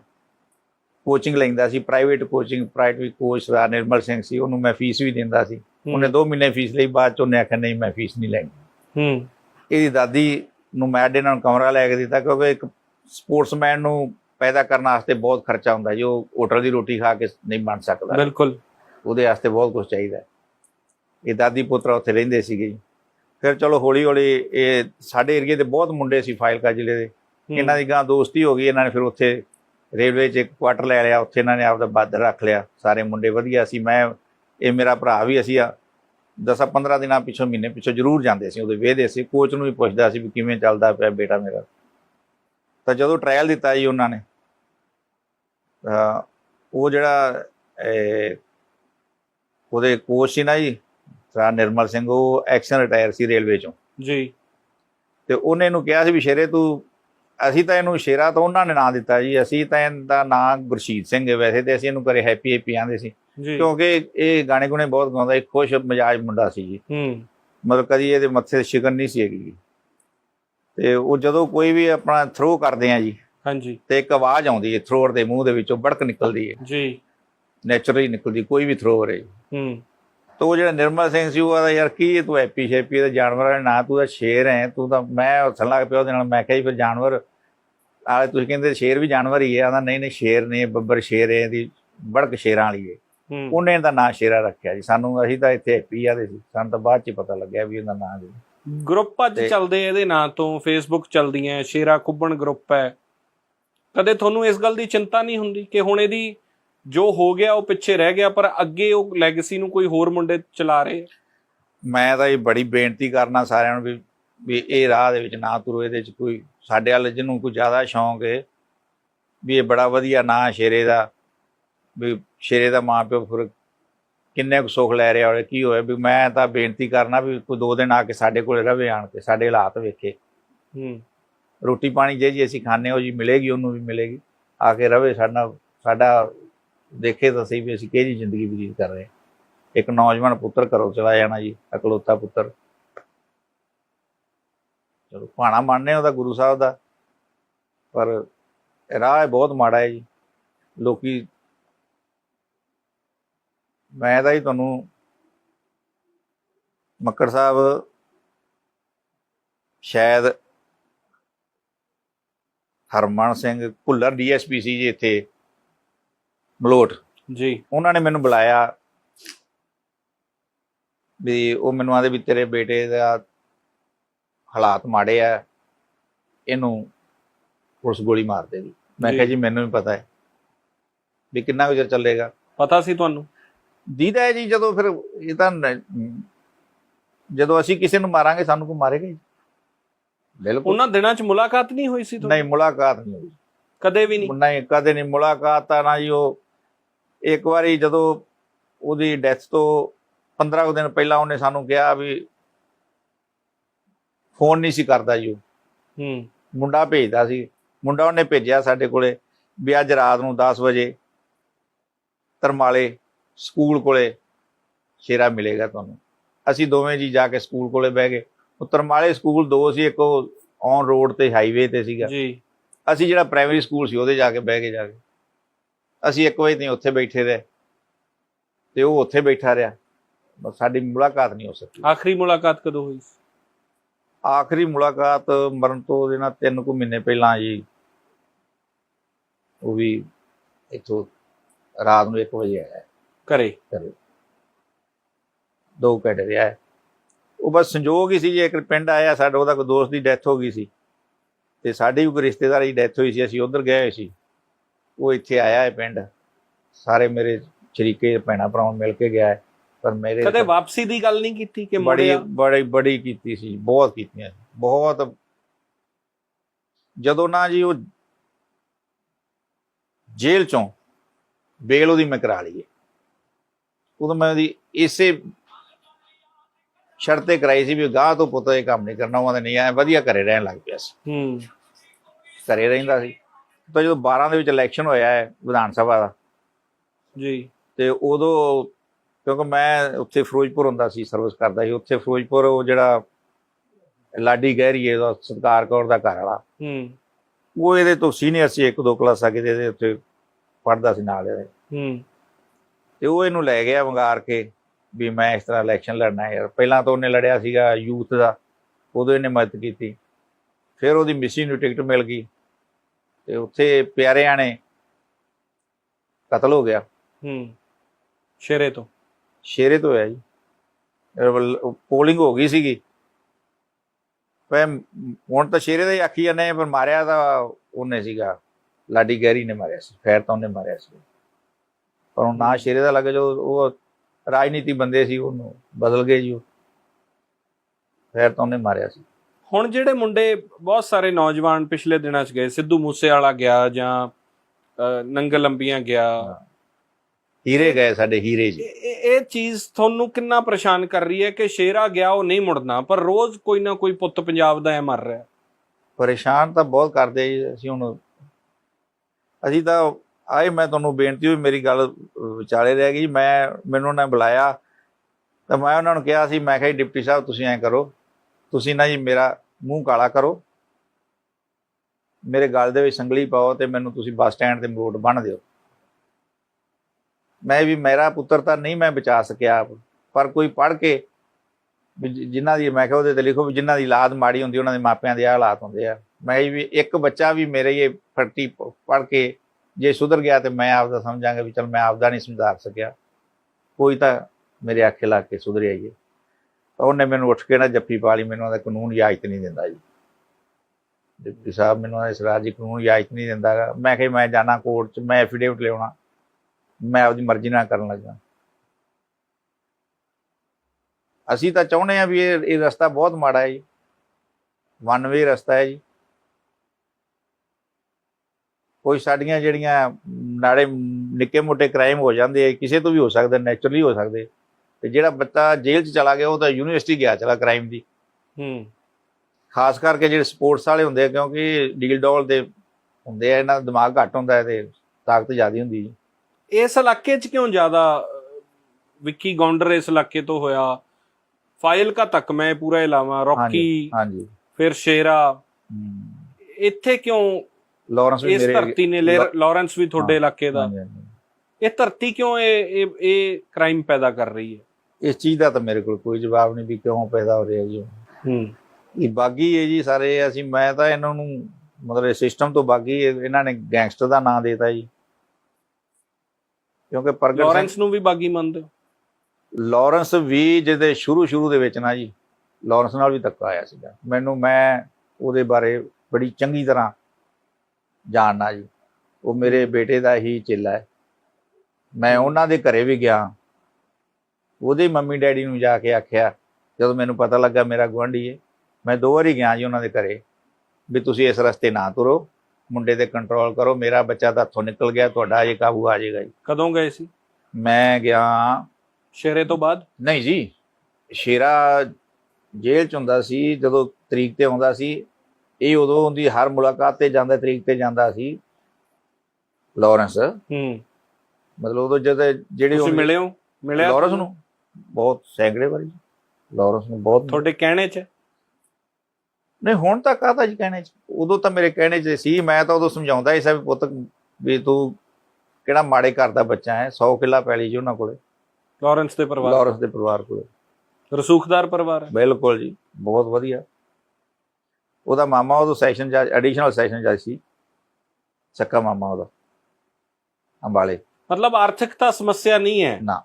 ਕੋਚਿੰਗ ਲੈਂਦਾ ਸੀ private coaching private coach Sardar Nirmal Singh ਸੀ ਉਹਨੂੰ ਮੈਂ ਫੀਸ ਵੀ ਦਿੰਦਾ ਸੀ। ਉਹਨੇ 2 ਮਹੀਨੇ ਫੀਸ ਲਈ ਬਾਅਦ ਚ ਉਹਨੇ ਆਖਿਆ ਨਹੀਂ ਮੈਂ ਫੀਸ ਨਹੀਂ ਲੈਣੀ ਹੂੰ। ਇਹਦੀ ਦਾਦੀ ਨੂੰ ਮੈਂ ਅੱਡੇ ਨਾਲ ਕਮਰਾ ਲੈ ਕੇ ਦਿੱਤਾ ਕਿਉਂਕਿ ਇੱਕ ਸਪੋਰਟਸਮੈਨ ਨੂੰ ਪੈਦਾ ਕਰਨ ਵਾਸਤੇ ਬਹੁਤ ਖਰਚਾ ਹੁੰਦਾ ਜੋ। ਹੋਟਲ ਦੀ ਰੋਟੀ ਖਾ ਕੇ ਨਹੀਂ ਬਣ ਸਕਦਾ। ਬਿਲਕੁਲ। ਉਹਦੇ ਵਾਸਤੇ ਬਹੁਤ ਕੁਝ ਚਾਹੀਦਾ। ਇਹ ਦਾਦੀ ਪੁੱਤਰਾ ਉੱਥੇ ਰਹਿੰਦੇ ਸੀਗੇ ਜੀ। ਫਿਰ ਚਲੋ ਹੌਲੀ ਹੌਲੀ ਇਹ ਸਾਡੇ ਏਰੀਏ ਦੇ ਬਹੁਤ ਮੁੰਡੇ ਸੀ ਫਾਇਲਕਾ ਜ਼ਿਲ੍ਹੇ ਦੇ। ਇਹਨਾਂ ਦੀ ਗਾਂ ਦੋਸਤੀ ਹੋ ਗਈ ਇਹਨਾਂ ਨੇ ਫਿਰ ਉੱਥੇ ਰੇਲਵੇ 'ਚ ਇੱਕ ਕੁਆਟਰ ਲੈ ਲਿਆ ਉੱਥੇ ਇਹਨਾਂ ਨੇ ਆਪਦਾ ਬਾਦਰ ਰੱਖ ਲਿਆ। ਸਾਰੇ ਮੁੰਡੇ ਵਧੀਆ ਸੀ ਮੈਂ ਇਹ ਮੇਰਾ ਭਰਾ ਵੀ ਅਸੀਂ ਆ 10 15 ਦਿਨਾਂ ਪਿੱਛੋਂ ਮਹੀਨੇ ਪਿੱਛੋਂ ਜ਼ਰੂਰ ਜਾਂਦੇ ਸੀ ਉਹਦੇ ਵੇਹਦੇ ਸੀ ਕੋਚ ਨੂੰ ਵੀ ਪੁੱਛਦਾ ਸੀ ਵੀ ਕਿਵੇਂ ਚੱਲਦਾ ਪਿਆ ਬੇਟਾ ਮੇਰਾ। ਤਾਂ ਜਦੋਂ ਟ੍ਰਾਇਲ ਦਿੱਤਾ ਜੀ ਉਹਨਾਂ ਨੇ ਤਾਂ ਉਹ ਜਿਹੜਾ ਉਹਦੇ ਕੋਚ ਸੀ ਨਾ ਜੀ ਸਰ ਨਿਰਮਲ ਸਿੰਘ ਉਹ ਐਕਸ਼ਨ ਰਿਟਾਇਰ ਸੀ ਰੇਲਵੇ ਚੋਂ। ਜੀ। ਤੇ ਉਹਨੇ ਇਹਨੂੰ ਕਿਹਾ ਸੀ ਵੀ ਸ਼ੇਰੇ ਤੂੰ ਅਸੀਂ ਤਾਂ ਇਹਨੂੰ ਸ਼ੇਰਾ ਤਾਂ ਉਹਨਾਂ ਨੇ ਨਾਂ ਦਿੱਤਾ ਜੀ ਅਸੀਂ ਤਾਂ ਇਹਦਾ ਨਾਂ ਗੁਰਸ਼ੀਤ ਸਿੰਘ ਹੈ ਵੈਸੇ ਤੇ ਅਸੀਂ ਇਹਨੂੰ ਕਰੇ ਹੈਪੀ ਹੈਪੀ ਆਂਦੇ ਸੀ। ਕਿਉਂਕਿ ਇਹ ਗਾਣੇ ਗੁਣੇ ਬਹੁਤ ਗਾਉਂਦਾ ਇੱਕ ਖੁਸ਼ ਮਜਾਜ ਮੁੰਡਾ ਸੀ ਜੀ। ਹੂੰ। ਮਤਲਬ ਕਦੀ ਇਹਦੇ ਮੱਥੇ ਤੇ ਸ਼ਿਕਨ ਨਹੀਂ ਸੀ ਹੈਗੀ। ਤੇ ਉਹ ਜਦੋਂ ਕੋਈ ਵੀ ਆਪਣਾ ਥਰੋ ਕਰਦੇ ਆ ਜੀ ਹਾਂਜੀ। ਤੇ ਇੱਕ ਆਵਾਜ਼ ਆਉਂਦੀ ਹੈ ਥਰੋਰ ਦੇ ਮੂੰਹ ਦੇ ਵਿੱਚੋਂ ਬੜਕ ਨਿਕਲਦੀ ਹੈ। ਜੀ। ਨੇਚਰਲੀ ਨਿਕਲਦੀ ਕੋਈ ਵੀ ਥਰੋ ਰਹੇ ਹੂੰ। ਤੋ ਉਹ ਜਿਹੜਾ ਨਿਰਮਲ ਸਿੰਘ ਸੀ ਉਹ ਆਦਾ ਯਾਰ ਕੀ ਤੂੰ ਹੈਪੀ ਸ਼ੈਪੀ ਦਾ ਜਾਨਵਰ ਹੈ ਨਾ ਤੂੰ ਤਾਂ ਸ਼ੇਰ ਹੈ ਤੂੰ ਤਾਂ ਮੈਂ ਹੱਸਣ ਲੱਗ ਪਿਆ ਉਹਦੇ ਨਾਲ। ਮੈਂ ਕਿਹਾ ਜੀ ਫਿਰ ਜਾਨਵਰ ਆਲੇ ਤੁਸੀਂ ਕਹਿੰਦੇ ਸ਼ੇਰ ਵੀ ਜਾਨਵਰ ਹੀ ਹੈ ਆਂਦਾ ਨਹੀਂ ਨਹੀਂ ਸ਼ੇਰ ਨੇ ਬੱਬਰ ਸ਼ੇਰ ਹੈ ਇਹਦੀ ਬੜਕ ਸ਼ੇਰਾਂ ਵਾਲੀ ਹੈ। ਉਹਨੇ ਇਹਦਾ ਨਾਂ ਸ਼ੇਰਾ ਰੱਖਿਆ ਜੀ। ਸਾਨੂੰ ਅਸੀਂ ਤਾਂ ਇੱਥੇ ਹੈਪੀ ਆਦੇ ਸੀ। ਸਾਨੂੰ ਤਾਂ ਬਾਅਦ ਚ ਪਤਾ ਲੱਗਿਆ ਵੀ ਇਹਦਾ ਨਾਂ ਜੀ। ਗਰੁੱਪ ਅੱਜ ਚੱਲਦੇ ਆ ਇਹਦੇ ਨਾਂ ਤੋਂ। ਫੇਸਬੁੱਕ ਚੱਲਦੀਆਂ ਸ਼ੇਰਾ ਕੁੱਬਣ ਗਰੁੱਪ ਹੈ। ਕਦੇ ਤੁਹਾਨੂੰ ਇਸ ਗੱਲ ਦੀ ਚਿੰਤਾ ਨਹੀਂ ਹੁੰਦੀ ਕਿ ਹੁਣ ਇਹਦੀ ਜੋ ਹੋ ਗਿਆ ਉਹ ਪਿੱਛੇ ਰਹਿ ਗਿਆ ਪਰ ਅੱਗੇ ਉਹ ਲੈਗੇਸੀ ਨੂੰ ਕੋਈ ਹੋਰ ਮੁੰਡੇ ਚਲਾ ਰਹੇ। ਮੈਂ ਤਾਂ ਇਹ ਬੜੀ ਬੇਨਤੀ ਕਰਨਾ ਸਾਰਿਆਂ ਨੂੰ ਵੀ ਵੀ ਇਹ ਰਾਹ ਦੇ ਵਿੱਚ ਨਾ ਤੁਰੋ ਇਹਦੇ ਚ ਕੋਈ ਸਾਡੇ ਵਾਲੇ ਜਿਹਨੂੰ ਕੋਈ ਜ਼ਿਆਦਾ ਸ਼ੌਂਕ ਹੈ ਵੀ ਇਹ ਬੜਾ ਵਧੀਆ ਨਾਂ ਸ਼ੇਰੇ ਦਾ ਵੀ ਸ਼ੇਰੇ ਦਾ ਮਾਂ ਪਿਓ ਫਿਰ ਕਿੰਨੇ ਕੁ ਸੁੱਖ ਲੈ ਰਿਹਾ ਔਰ ਕੀ ਹੋਇਆ ਵੀ ਮੈਂ ਤਾਂ ਬੇਨਤੀ ਕਰਨਾ ਵੀ ਕੋਈ ਦੋ ਦਿਨ ਆ ਕੇ ਸਾਡੇ ਕੋਲ ਰਵੇ ਆਣ ਕੇ ਸਾਡੇ ਹਾਲਾਤ ਵੇਖੇ ਹੂੰ ਰੋਟੀ ਪਾਣੀ ਜੇ ਜੀ ਅਸੀਂ ਖਾਣੇ ਹੋ ਜੀ ਮਿਲੇਗੀ ਉਹਨੂੰ ਵੀ ਮਿਲੇਗੀ ਆ ਕੇ ਰਵੇ ਸਾਡਾ ਸਾਡਾ ਦੇਖੇ ਤਾਂ ਸਹੀ ਵੀ ਅਸੀਂ ਕਿਹੜੀ ਜ਼ਿੰਦਗੀ ਬਤੀਤ ਕਰ ਰਹੇ ਇੱਕ ਨੌਜਵਾਨ ਪੁੱਤਰ ਘਰੋਂ ਚਲਾ ਜਾਣਾ ਜੀ ਅਕਲੋਤਾ ਪੁੱਤਰ। ਚਲੋ, ਭਾਣਾ ਮੰਨਨੇ ਉਹਦਾ, ਗੁਰੂ ਸਾਹਿਬ ਦਾ। ਪਰ ਰਾਹ ਬਹੁਤ ਮਾੜਾ ਹੈ ਜੀ। ਲੋਕੀ, ਮੈਂ ਤਾਂ ਹੀ ਤੁਹਾਨੂੰ ਮੱਕੜ ਸਾਹਿਬ ਸ਼ਾਇਦ ਹਰਮਨ ਸਿੰਘ ਭੁੱਲਰ ਡੀਐਸਪੀ ਸੀ ਜੀ ਇੱਥੇ। ਮਲੋਟ। ਜੀ। ਉਹਨਾਂ ਨੇ ਮੈਨੂੰ ਬੁਲਾਇਆ ਵੀ ਉਹ ਮੈਨੂੰ ਆਂਦੇ ਵੀ ਤੇਰੇ ਬੇਟੇ ਦਾ ਹਾਲਾਤ ਮਾੜੇ ਆ ਇਹਨੂੰ ਪੁਲਿਸ ਗੋਲੀ ਮਾਰ ਦੇਗੀ ਮੈਂ ਜੀ। ਕਿਹਾ ਜੀ ਮੈਨੂੰ ਵੀ ਪਤਾ ਹੈ ਵੀ ਕਿੰਨਾ ਕੁ ਚਿਰ ਚੱਲੇਗਾ। ਪਤਾ ਸੀ ਤੁਹਾਨੂੰ? ਦੀਦਾ ਹੈ ਜੀ ਜਦੋਂ ਫਿਰ ਇਹ ਤਾਂ ਜਦੋਂ ਅਸੀਂ ਕਿਸੇ ਨੂੰ ਮਾਰਾਂਗੇ ਸਾਨੂੰ ਕੋ ਮਾਰੇਗਾ ਹੀ ਬਿਲਕੁਲ। ਉਹਨਾਂ ਦਿਨਾਂ 'ਚ ਮੁਲਾਕਾਤ ਨਹੀਂ ਹੋਈ ਸੀ ਤੁਹਾਡੀ? ਨਹੀਂ ਮੁਲਾਕਾਤ ਨਹੀਂ ਹੋਈ। ਕਦੇ ਵੀ ਨਹੀਂ? ਨਹੀਂ ਕਦੇ ਨਹੀਂ ਮੁਲਾਕਾਤ ਤਾਂ ਨਾ ਜੀ ਉਹ ਇੱਕ ਵਾਰੀ ਜਦੋਂ ਉਹਦੀ ਡੈਥ ਤੋਂ 15 ਕੁ ਦਿਨ ਪਹਿਲਾਂ ਉਹਨੇ ਸਾਨੂੰ ਕਿਹਾ ਵੀ ਫੋਨ ਨਹੀਂ ਸੀ ਕਰਦਾ ਜੀ ਉਹ। ਹੂੰ। ਮੁੰਡਾ ਭੇਜਦਾ ਸੀ। ਮੁੰਡਾ ਉਹਨੇ ਭੇਜਿਆ ਸਾਡੇ ਕੋਲੇ ਵੀ ਅੱਜ ਰਾਤ ਨੂੰ 10 ਵਜੇ ਤਰਮਾਲੇ ਸਕੂਲ ਕੋਲੇ ਸ਼ੇਰਾ ਮਿਲੇਗਾ ਤੁਹਾਨੂੰ। ਅਸੀਂ ਦੋਵੇਂ ਜੀ ਜਾ ਕੇ ਸਕੂਲ ਕੋਲੇ ਬਹਿ ਗਏ। ਉਹ ਤਰਮਾਲੇ ਸਕੂਲ ਦੋ ਸੀ ਇੱਕ ਉਹ ਔਨ ਰੋਡ ਤੇ ਹਾਈਵੇ ਤੇ ਸੀਗਾ। ਜੀ। ਅਸੀਂ ਜਿਹੜਾ ਪ੍ਰਾਇਮਰੀ ਸਕੂਲ ਸੀ ਉਹਦੇ ਜਾ ਕੇ ਬਹਿ ਕੇ ਜਾ ਕੇ ਅਸੀਂ 1 ਵਜੇ ਤਾਈਂ ਉੱਥੇ ਬੈਠੇ ਰਹੇ। ਤੇ ਉਹ ਉੱਥੇ ਬੈਠਾ ਰਿਹਾ। ਬਸ ਸਾਡੀ ਮੁਲਾਕਾਤ ਨਹੀਂ ਹੋ ਸਕੀ। ਆਖਰੀ ਮੁਲਾਕਾਤ ਕਦੋਂ ਹੋਈ? ਆਖਰੀ ਮੁਲਾਕਾਤ ਮਰਨ ਤੋਂ ਉਹਦੇ ਨਾਲ ਤਿੰਨ ਕੁ ਮਹੀਨੇ ਪਹਿਲਾਂ ਜੀ। ਉਹ ਵੀ ਇੱਥੋਂ ਰਾਤ ਨੂੰ 1 ਵਜੇ ਆਇਆ। ਘਰੇ? ਘਰੇ। ਦੋ ਘੰਟੇ ਰਿਹਾ। ਉਹ ਬਸ ਸੰਜੋਗ ਹੀ ਸੀ ਜੀ ਇੱਕ ਪਿੰਡ ਆਇਆ ਸਾਡਾ ਉਹਦਾ ਕੋਈ ਦੋਸਤ ਦੀ ਡੈਥ ਹੋ ਗਈ ਸੀ। ਤੇ ਸਾਡੀ ਵੀ ਕੋਈ ਰਿਸ਼ਤੇਦਾਰੀ ਦੀ ਡੈਥ ਹੋਈ ਸੀ ਅਸੀਂ ਉਧਰ ਗਏ ਸੀ। ਉਹ ਇੱਥੇ ਆਇਆ ਹੈ ਪਿੰਡ। ਸਾਰੇ ਮੇਰੇ ਸ਼ਰੀਕੇ ਭੈਣਾਂ ਭਰਾਵਾਂ ਨੂੰ ਮਿਲ ਕੇ ਗਿਆ ਹੈ। ਪਰ ਮੇਰੇ ਕਦੇ ਵਾਪਸੀ ਦੀ ਗੱਲ ਨਹੀਂ ਕੀਤੀ ਕਿ ਬੜੀ ਮੁੜਿਆ ਬੜੀ ਬੜੀ ਕੀਤੀ ਸੀ ਬਹੁਤ ਕੀਤੀਆਂ ਬਹੁਤ ਜਦੋਂ ਨਾ ਜੀ ਉਹ ਜੇਲ੍ਹ ਚੋਂ ਬੇਲ ਉਹਦੀ ਮੈਂ ਕਰਾ ਲਈ ਹੈ ਉਦੋਂ ਮੈਂ ਉਹਦੀ ਇਸੇ ਸ਼ਰਤ ਤੇ ਕਰਾਈ ਸੀ ਵੀ ਗਾਹ ਤੋਂ ਪੁੱਤ ਇਹ ਕੰਮ ਨਹੀਂ ਕਰਨਾ ਉਹਦੇ ਨਹੀਂ ਆਇਆ ਵਧੀਆ ਘਰੇ ਰਹਿਣ ਲੱਗ ਪਿਆ ਸੀ। ਹੂੰ। ਘਰੇ ਰਹਿੰਦਾ ਸੀ। ਤਾਂ ਜਦੋਂ 12 ਦੇ ਵਿੱਚ ਇਲੈਕਸ਼ਨ ਹੋਇਆ ਹੈ ਵਿਧਾਨ ਸਭਾ ਦਾ ਜੀ। ਤੇ ਉਦੋਂ ਕਿਉਂਕਿ ਮੈਂ ਉੱਥੇ ਫਿਰੋਜ਼ਪੁਰ ਹੁੰਦਾ ਸੀ ਸਰਵਿਸ ਕਰਦਾ ਸੀ ਉੱਥੇ ਫਿਰੋਜ਼ਪੁਰ ਉਹ ਜਿਹੜਾ ਲਾਡੀ ਗਹਿਰੀਏ ਦਾ ਸਤਕਾਰ ਕੌਰ ਦਾ ਘਰ ਵਾਲਾ ਹੂੰ। ਉਹ ਇਹਦੇ ਤੋਂ ਸੀਨੀਅਰ ਸੀ ਇੱਕ ਦੋ ਕਲਾਸਾਂ ਕਿਤੇ ਇਹਦੇ ਉੱਤੇ ਪੜਦਾ ਸੀ ਨਾਲ ਇਹਦੇ। ਹੂੰ। ਤੇ ਉਹ ਇਹਨੂੰ ਲੈ ਗਿਆ ਵੰਗਾਰ ਕੇ ਵੀ ਮੈਂ ਇਸ ਤਰ੍ਹਾਂ ਇਲੈਕਸ਼ਨ ਲੜਨਾ ਯਾਰ। ਪਹਿਲਾਂ ਤਾਂ ਉਹਨੇ ਲੜਿਆ ਸੀਗਾ ਯੂਥ ਦਾ ਉਦੋਂ ਇਹਨੇ ਮਦਦ ਕੀਤੀ। ਫਿਰ ਉਹਦੀ ਮਿਸੀ ਨੂੰ ਟਿਕਟ ਮਿਲ ਗਈ। ਤੇ ਉੱਥੇ ਪਿਆਰਿਆਂ ਨੇ ਕਤਲ ਹੋ ਗਿਆ। ਹੂੰ। ਸ਼ੇਰੇ ਤੋਂ। ਸ਼ੇਰੇ ਤੋਂ ਹੋਇਆ ਜੀ। ਪੋਲਿੰਗ ਹੋ ਗਈ ਸੀਗੀ। ਪਰ ਹੁਣ ਤਾਂ ਸ਼ੇਰੇ ਦਾ ਹੀ ਆਖੀ ਜਾਂਦੇ ਪਰ ਮਾਰਿਆ ਤਾਂ ਉਹਨੇ ਸੀਗਾ। ਲਾਡੀ ਗਹਿਰੀ ਨੇ ਮਾਰਿਆ ਸੀ ਫੈਰ ਤਾਂ ਉਹਨੇ ਮਾਰਿਆ ਸੀ। ਪਰ ਹੁਣ ਨਾ ਸ਼ੇਰੇ ਦਾ ਲੱਗੇ ਜੋ ਉਹ ਰਾਜਨੀਤੀ ਬੰਦੇ ਸੀ ਉਹਨੂੰ ਬਦਲ ਗਏ ਜੀ ਉਹ। ਫੈਰ ਤਾਂ ਉਹਨੇ ਮਾਰਿਆ ਸੀ। ਹੁਣ ਜਿਹੜੇ ਮੁੰਡੇ ਬਹੁਤ ਸਾਰੇ ਨੌਜਵਾਨ ਪਿਛਲੇ ਦਿਨਾਂ 'ਚ ਗਏ ਸਿੱਧੂ ਮੂਸੇਵਾਲਾ ਗਿਆ ਜਾਂ ਨੰਗਲ ਲੰਬੀਆਂ ਗਿਆ। ਹੀਰੇ ਗਏ ਸਾਡੇ ਹੀਰੇ ਜੀ। ਇਹ- ਚੀਜ਼ ਤੁਹਾਨੂੰ ਕਿੰਨਾ ਪਰੇਸ਼ਾਨ ਕਰ ਰਹੀ ਹੈ ਕਿ ਸ਼ੇਰਾ ਗਿਆ ਉਹ ਨਹੀਂ ਮੁੜਨਾ ਪਰ ਰੋਜ਼ ਕੋਈ ਨਾ ਕੋਈ ਪੁੱਤ ਪੰਜਾਬ ਦਾ ਐ ਮਰ ਰਿਹਾ। ਪਰੇਸ਼ਾਨ ਤਾਂ ਬਹੁਤ ਕਰਦੇ ਜੀ ਅਸੀਂ ਹੁਣ ਅਸੀਂ ਤਾਂ ਆਏ ਮੈਂ ਤੁਹਾਨੂੰ ਬੇਨਤੀ ਹੋਈ ਮੇਰੀ ਗੱਲ ਵਿਚਾਲੇ ਰਹਿ ਗਈ ਮੈਂ ਮੈਨੂੰ ਉਹਨਾਂ ਨੇ ਬੁਲਾਇਆ ਤਾਂ ਮੈਂ ਉਹਨਾਂ ਨੂੰ ਕਿਹਾ ਸੀ ਮੈਂ ਕਿਹਾ ਜੀ ਡਿਪਟੀ ਸਾਹਿਬ ਤੁਸੀਂ ਐਂ ਕਰੋ ਤੁਸੀਂ ਨਾ ਜੀ ਮੇਰਾ ਮੂੰਹ ਕਾਲਾ ਕਰੋ। ਮੇਰੇ ਗਲ ਦੇ ਵਿੱਚ ਸੰਗਲੀ ਪਾਓ ਤੇ ਮੈਨੂੰ ਤੁਸੀਂ ਬੱਸ ਸਟੈਂਡ ਤੇ ਮੋੜ ਬੰਨ ਦਿਓ। ਮੈਂ ਵੀ ਮੇਰਾ ਪੁੱਤਰ ਤਾਂ ਨਹੀਂ ਮੈਂ ਬਚਾ ਸਕਿਆ ਪਰ ਕੋਈ ਪੜ ਕੇ ਵੀ ਜਿ- ਜਿਨ੍ਹਾਂ ਦੀ, ਮੈਂ ਕਿਹਾ ਉਹਦੇ ਤੇ ਲਿਖੋ ਵੀ ਜਿਨ੍ਹਾਂ ਦੀ ਔਲਾਦ ਮਾੜੀ ਹੁੰਦੀ, ਉਹਨਾਂ ਦੇ ਮਾਪਿਆਂ ਦੇ ਇਹ ਹਾਲਾਤ ਹੁੰਦੇ ਆ। ਮੈਂ ਵੀ ਇੱਕ ਬੱਚਾ ਵੀ ਮੇਰੇ ਇਹ ਫੱਟੀ ਪੜ ਕੇ ਜੇ ਸੁਧਰ ਗਿਆ ਤੇ ਮੈਂ ਆਪਦਾ ਸਮਝਾਂਗਾ ਵੀ ਚਲ ਮੈਂ ਆਪਦਾ ਨਹੀਂ ਸਮਝਾ ਸਕਿਆ। ਕੋਈ ਤਾਂ ਮੇਰੇ ਆਖੇ ਲਾ ਕੇ ਸੁਧਰਿਆ ਹੀ ਹੈ। ਤਾਂ ਉਹਨੇ ਮੈਨੂੰ ਉੱਠ ਕੇ ਨਾ ਜੱਫੀ ਪਾ ਲਈ, ਮੈਨੂੰ ਉਹਦਾ ਕਾਨੂੰਨ ਇਜਾਜ਼ਤ ਨਹੀਂ ਦਿੰਦਾ ਜੀ। ਡਿਪਟੀ ਸਾਹਿਬ ਮੈਨੂੰ ਇਸ ਰਾਜ ਦੀ ਕਾਨੂੰਨ ਇਜਾਜ਼ਤ ਨਹੀਂ ਦਿੰਦਾ ਗਾ। ਮੈਂ ਕਿਹਾ ਮੈਂ ਜਾਣਾ ਕੋਰਟ 'ਚ, ਮੈਂ ਐਫੀਡੇਵਿਟ ਲਿਆਉਣਾ। ਮੈਂ ਆਪਦੀ ਮਰਜ਼ੀ ਨਾਲ ਕਰਨ ਲੱਗਾ ਅਸੀਂ ਤਾਂ ਚਾਹੁੰਦੇ ਆ ਵੀ ਇਹ ਇਹ ਰਸਤਾ ਬਹੁਤ ਮਾੜਾ ਹੈ ਜੀ। ਵਨ ਵੇ ਰਸਤਾ ਹੈ ਜੀ। ਕੋਈ ਸਾਡੀਆਂ ਜਿਹੜੀਆਂ ਨਾਲੇ ਨਿੱਕੇ ਮੋਟੇ ਕ੍ਰਾਈਮ ਹੋ ਜਾਂਦੇ ਆ, ਕਿਸੇ ਤੋਂ ਵੀ ਹੋ ਸਕਦੇ ਨੇਚਰਲੀ ਹੋ ਸਕਦੇ। ਤੇ ਜਿਹੜਾ ਬੱਚਾ ਜੇਲ੍ਹ 'ਚ ਚਲਾ ਗਿਆ ਉਹ ਤਾਂ ਯੂਨੀਵਰਸਿਟੀ ਗਿਆ ਚਲਾ ਕ੍ਰਾਈਮ ਦੀ। ਹੂੰ। ਖਾਸ ਕਰਕੇ ਜਿਹੜੇ ਸਪੋਰਟਸ ਵਾਲੇ ਹੁੰਦੇ ਆ ਕਿਉਂਕਿ ਡੀਲ ਡੋਲ ਦੇ ਹੁੰਦੇ ਆ ਇਹਨਾਂ ਦਾ ਦਿਮਾਗ ਘੱਟ ਹੁੰਦਾ ਹੈ ਤੇ ਤਾਕਤ ਜ਼ਿਆਦਾ ਹੁੰਦੀ ਜੀ। ਇਸ ਇਲਾਕੇ 'ਚ ਕਿਉਂ ਜ਼ਿਆਦਾ ਵਿੱਕੀ ਗੌਂਡਰ ਇਸ ਇਲਾਕੇ ਤੋਂ ਹੋਇਆ? ਫਾਇਲਕਾ ਤੱਕ ਮੈਂ ਪੂਰਾ ਇਲਾਵਾ ਰੌਕੀ ਹਾਂਜੀ ਫਿਰ ਸ਼ੇਰਾ। ਇੱਥੇ ਕਿਉਂ ਲਾਰੈਂਸ ਵੀ ਇਸ ਮੇਰੇ ਧਰਤੀ ਨੇ ਲੇਰ- ਲਾਰੈਂਸ ਵੀ ਤੁਹਾਡੇ ਇਲਾਕੇ ਦਾ। ਇਹ ਧਰਤੀ ਕਿਉਂ ਇਹ ਇਹ ਕ੍ਰਾਈਮ ਪੈਦਾ ਕਰ ਰਹੀ ਹੈ? ਇਸ ਚੀਜ਼ ਦਾ ਤਾਂ ਮੇਰੇ ਕੋਲ ਕੋਈ ਜਵਾਬ ਨਹੀਂ ਵੀ ਕਿਉਂ ਪੈਦਾ ਹੋ ਰਿਹਾ ਜੀ ਹੂੰ। ਇਹ ਬਾਗੀ ਹੈ ਜੀ ਸਾਰੇ ਅਸੀਂ ਮੈਂ ਤਾਂ ਇਹਨਾਂ ਨੂੰ ਮਤਲਬ ਸਿਸਟਮ ਤੋਂ ਬਾਗੀ ਇਹ- ਇਹਨਾਂ ਨੇ ਗੈਂਗਸਟਰ ਦਾ ਨਾਂ ਦੇਤਾ ਜੀ। ਕਿਉਂਕਿ ਪ੍ਰਗਟ ਲਾਰੈਂਸ ਨੂੰ ਵੀ ਬਾਗੀ ਮੰਨਦੇ ਹੋ? ਲਾਰੈਂਸ ਵੀ ਜਿਹਦੇ ਸ਼ੁਰੂ ਸ਼ੁਰੂ ਦੇ ਵਿੱਚ ਨਾ ਜੀ ਲਾਰੈਂਸ ਨਾਲ ਵੀ ਧੱਕਾ ਆਇਆ ਸੀਗਾ। ਮੈਨੂੰ ਮੈਂ ਉਹਦੇ ਬਾਰੇ ਬੜੀ ਚੰਗੀ ਤਰ੍ਹਾਂ ਜਾਣਦਾ ਜੀ। ਉਹ ਮੇਰੇ ਬੇਟੇ ਦਾ ਹੀ ਚੇਲਾ ਹੈ। ਮੈਂ ਉਹਨਾਂ ਦੇ ਘਰੇ ਵੀ ਗਿਆ। ਉਹਦੇ ਮੰਮੀ ਡੈਡੀ ਨੂੰ ਜਾ ਕੇ ਆਖਿਆ ਜਦੋਂ ਮੈਨੂੰ ਪਤਾ ਲੱਗਾ ਮੇਰਾ ਗੁਆਂਢੀ ਹੈ ਮੈਂ ਦੋ ਵਾਰੀ ਗਿਆ ਜੀ ਉਹਨਾਂ ਦੇ ਘਰੇ ਵੀ ਤੁਸੀਂ ਇਸ ਰਸਤੇ ਨਾ ਤੁਰੋ ਮੁੰਡੇ ਤੇ ਕੰਟਰੋਲ ਕਰੋ ਮੇਰਾ ਬੱਚਾ ਤਾਂ ਹੱਥੋਂ ਨਿਕਲ ਗਿਆ ਤੁਹਾਡਾ ਇਹ ਕਾਬੂ ਆ ਜਾਏਗਾ ਜੀ। ਕਦੋਂ ਗਏ ਸੀ? ਮੈਂ ਗਿਆ ਸ਼ੇਰੇ ਤੋਂ ਬਾਅਦ? ਨਹੀਂ ਜੀ ਸ਼ੇਰਾ ਜੇਲ੍ਹ ਚ ਹੁੰਦਾ ਸੀ ਜਦੋਂ ਤਰੀਕ ਤੇ ਆਉਂਦਾ ਸੀ ਇਹ ਉਦੋਂ ਹੁੰਦੀ ਹਰ ਮੁਲਾਕਾਤ ਤੇ ਜਾਂਦਾ ਤਰੀਕ ਤੇ ਜਾਂਦਾ ਸੀ ਲਾਰੈਂਸ। ਹੂੰ। ਮਤਲਬ ਉਦੋਂ ਜਦ ਜਿਹੜੀ ਤੁਸੀਂ ਮਿਲੇ ਹੋ? ਮਿਲਿਆ ਲਾਰੈਂਸ? ਨੂੰ। ਬਹੁਤ ਸੈਂਕੜੇ ਵਾਰੀ। ਲਾਰੈਂਸ ਨੂੰ ਬਹੁਤ ਤੁਹਾਡੇ ਕਹਿਣੇ 'ਚ? ਨਹੀਂ ਹੁਣ ਤੱਕ ਆਦਾ ਜੀ ਕਹਿਣੇ ਚ? ਉਦੋਂ ਤਾਂ ਮੇਰੇ ਕਹਿਣੇ ਚ ਸੀ ਮੈਂ ਤਾਂ ਉਦੋਂ ਸਮਝਾਉਂਦਾ ਹੀ ਸੀ ਵੀ ਪੁੱਤ ਵੀ ਤੂੰ ਕਿਹੜਾ ਮਾੜੇ ਘਰ ਦਾ ਬੱਚਾ ਹੈ 100 ਕਿੱਲਾ ਪੈਲੀ ਜੀ ਉਹਨਾਂ ਕੋਲੇ। ਲਾਰੈਂਸ ਦੇ ਪਰਿਵਾਰ? ਲਾਰੈਂਸ ਦੇ ਪਰਿਵਾਰ ਕੋਲੇ। ਰਸੂਖਦਾਰ ਪਰਿਵਾਰ ਹੈ? ਬਿਲਕੁਲ ਜੀ ਬਹੁਤ ਵਧੀਆ। ਉਹਦਾ ਮਾਮਾ ਉਦੋਂ ਸੈਸ਼ਨ ਜੱਜ ਐਡੀਸ਼ਨਲ ਸੈਸ਼ਨ ਜੱਜ ਸੀ। ਸੱਕਾ ਮਾਮਾ ਉਹਦਾ। ਅੰਬਾਲੇ। ਮਤਲਬ ਆਰਥਿਕਤਾ ਸਮੱਸਿਆ ਨਹੀਂ ਹੈ? ਨਾ।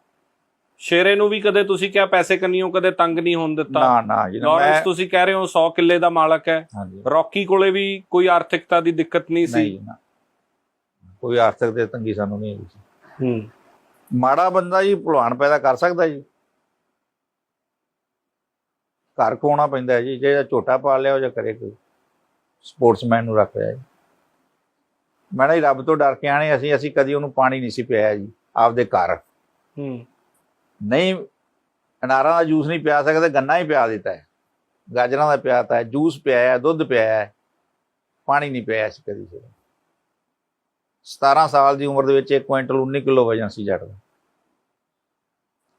ਸ਼ੇਰੇ ਨੂੰ ਵੀ ਕਦੇ ਤੁਸੀਂ ਕਿਹਾ ਪੈਸੇ ਕੰਨੀਓ ਕਦੇ ਤੰਗ ਨਹੀਂ ਹੋਣ ਦਿੱਤਾ? ਨਾ ਨਾ ਜੀ ਲਾਰੈਂਸ ਤੁਸੀਂ ਕਹਿ ਰਹੇ ਹੋ 100 ਕਿੱਲੇ ਦਾ ਮਾਲਕ ਹੈ। ਰੌਕੀ ਕੋਲੇ ਵੀ ਕੋਈ ਆਰਥਿਕਤਾ ਦੀ ਦਿੱਕਤ ਨਹੀਂ ਸੀ। ਕੋਈ ਆਰਥਿਕ ਦੇ ਤੰਗੀ ਸਾਨੂੰ ਨਹੀਂ ਸੀ। ਹੂੰ। ਮਾੜਾ ਬੰਦਾ ਜੀ ਭਲਵਾਨ ਪੈਦਾ ਕਰ ਸਕਦਾ ਜੀ। ਘਰ ਕੋਣਾ ਪੈਂਦਾ ਹੈ ਜੀ ਜੇ ਝੋਟਾ ਪਾਲ ਲਿਆ ਉਹ ਜਾਂ ਕਰੇ ਕੋਈ। ਸਪੋਰਟਸਮੈਨ ਨੂੰ ਰੱਖ ਲਿਆ ਜੀ। ਮੈਂ ਨਾ ਜੀ ਰੱਬ ਤੋਂ ਡਰ ਕੇ ਆਣੇ ਅਸੀਂ ਅਸੀਂ ਕਦੀ ਉਹਨੂੰ ਪਾਣੀ ਨਹੀਂ ਸੀ ਪਿਆਇਆ ਜੀ ਆਪਦੇ ਘਰ। ਹੂੰ। ਨਹੀਂ ਅਨਾਰਾਂ ਦਾ ਜੂਸ ਨਹੀਂ ਪਿਆ ਸਕਦੇ ਗੰਨਾ ਹੀ ਪਿਆ ਦਿੱਤਾ ਹੈ। ਗਾਜਰਾਂ ਦਾ ਪਿਆਤਾ ਹੈ ਜੂਸ ਪਿਆਇਆ ਦੁੱਧ ਪਿਆਇਆ ਹੈ ਪਾਣੀ ਨਹੀਂ ਪਿਆਇਆ ਸੀ ਕਦੀ ਸਿਰ। 17 ਸਾਲ ਦੀ ਉਮਰ ਦੇ ਵਿੱਚ 1 ਕੁਇੰਟਲ 19 ਕਿਲੋ ਵਜਨ ਸੀ ਜੱਟ ਦਾ।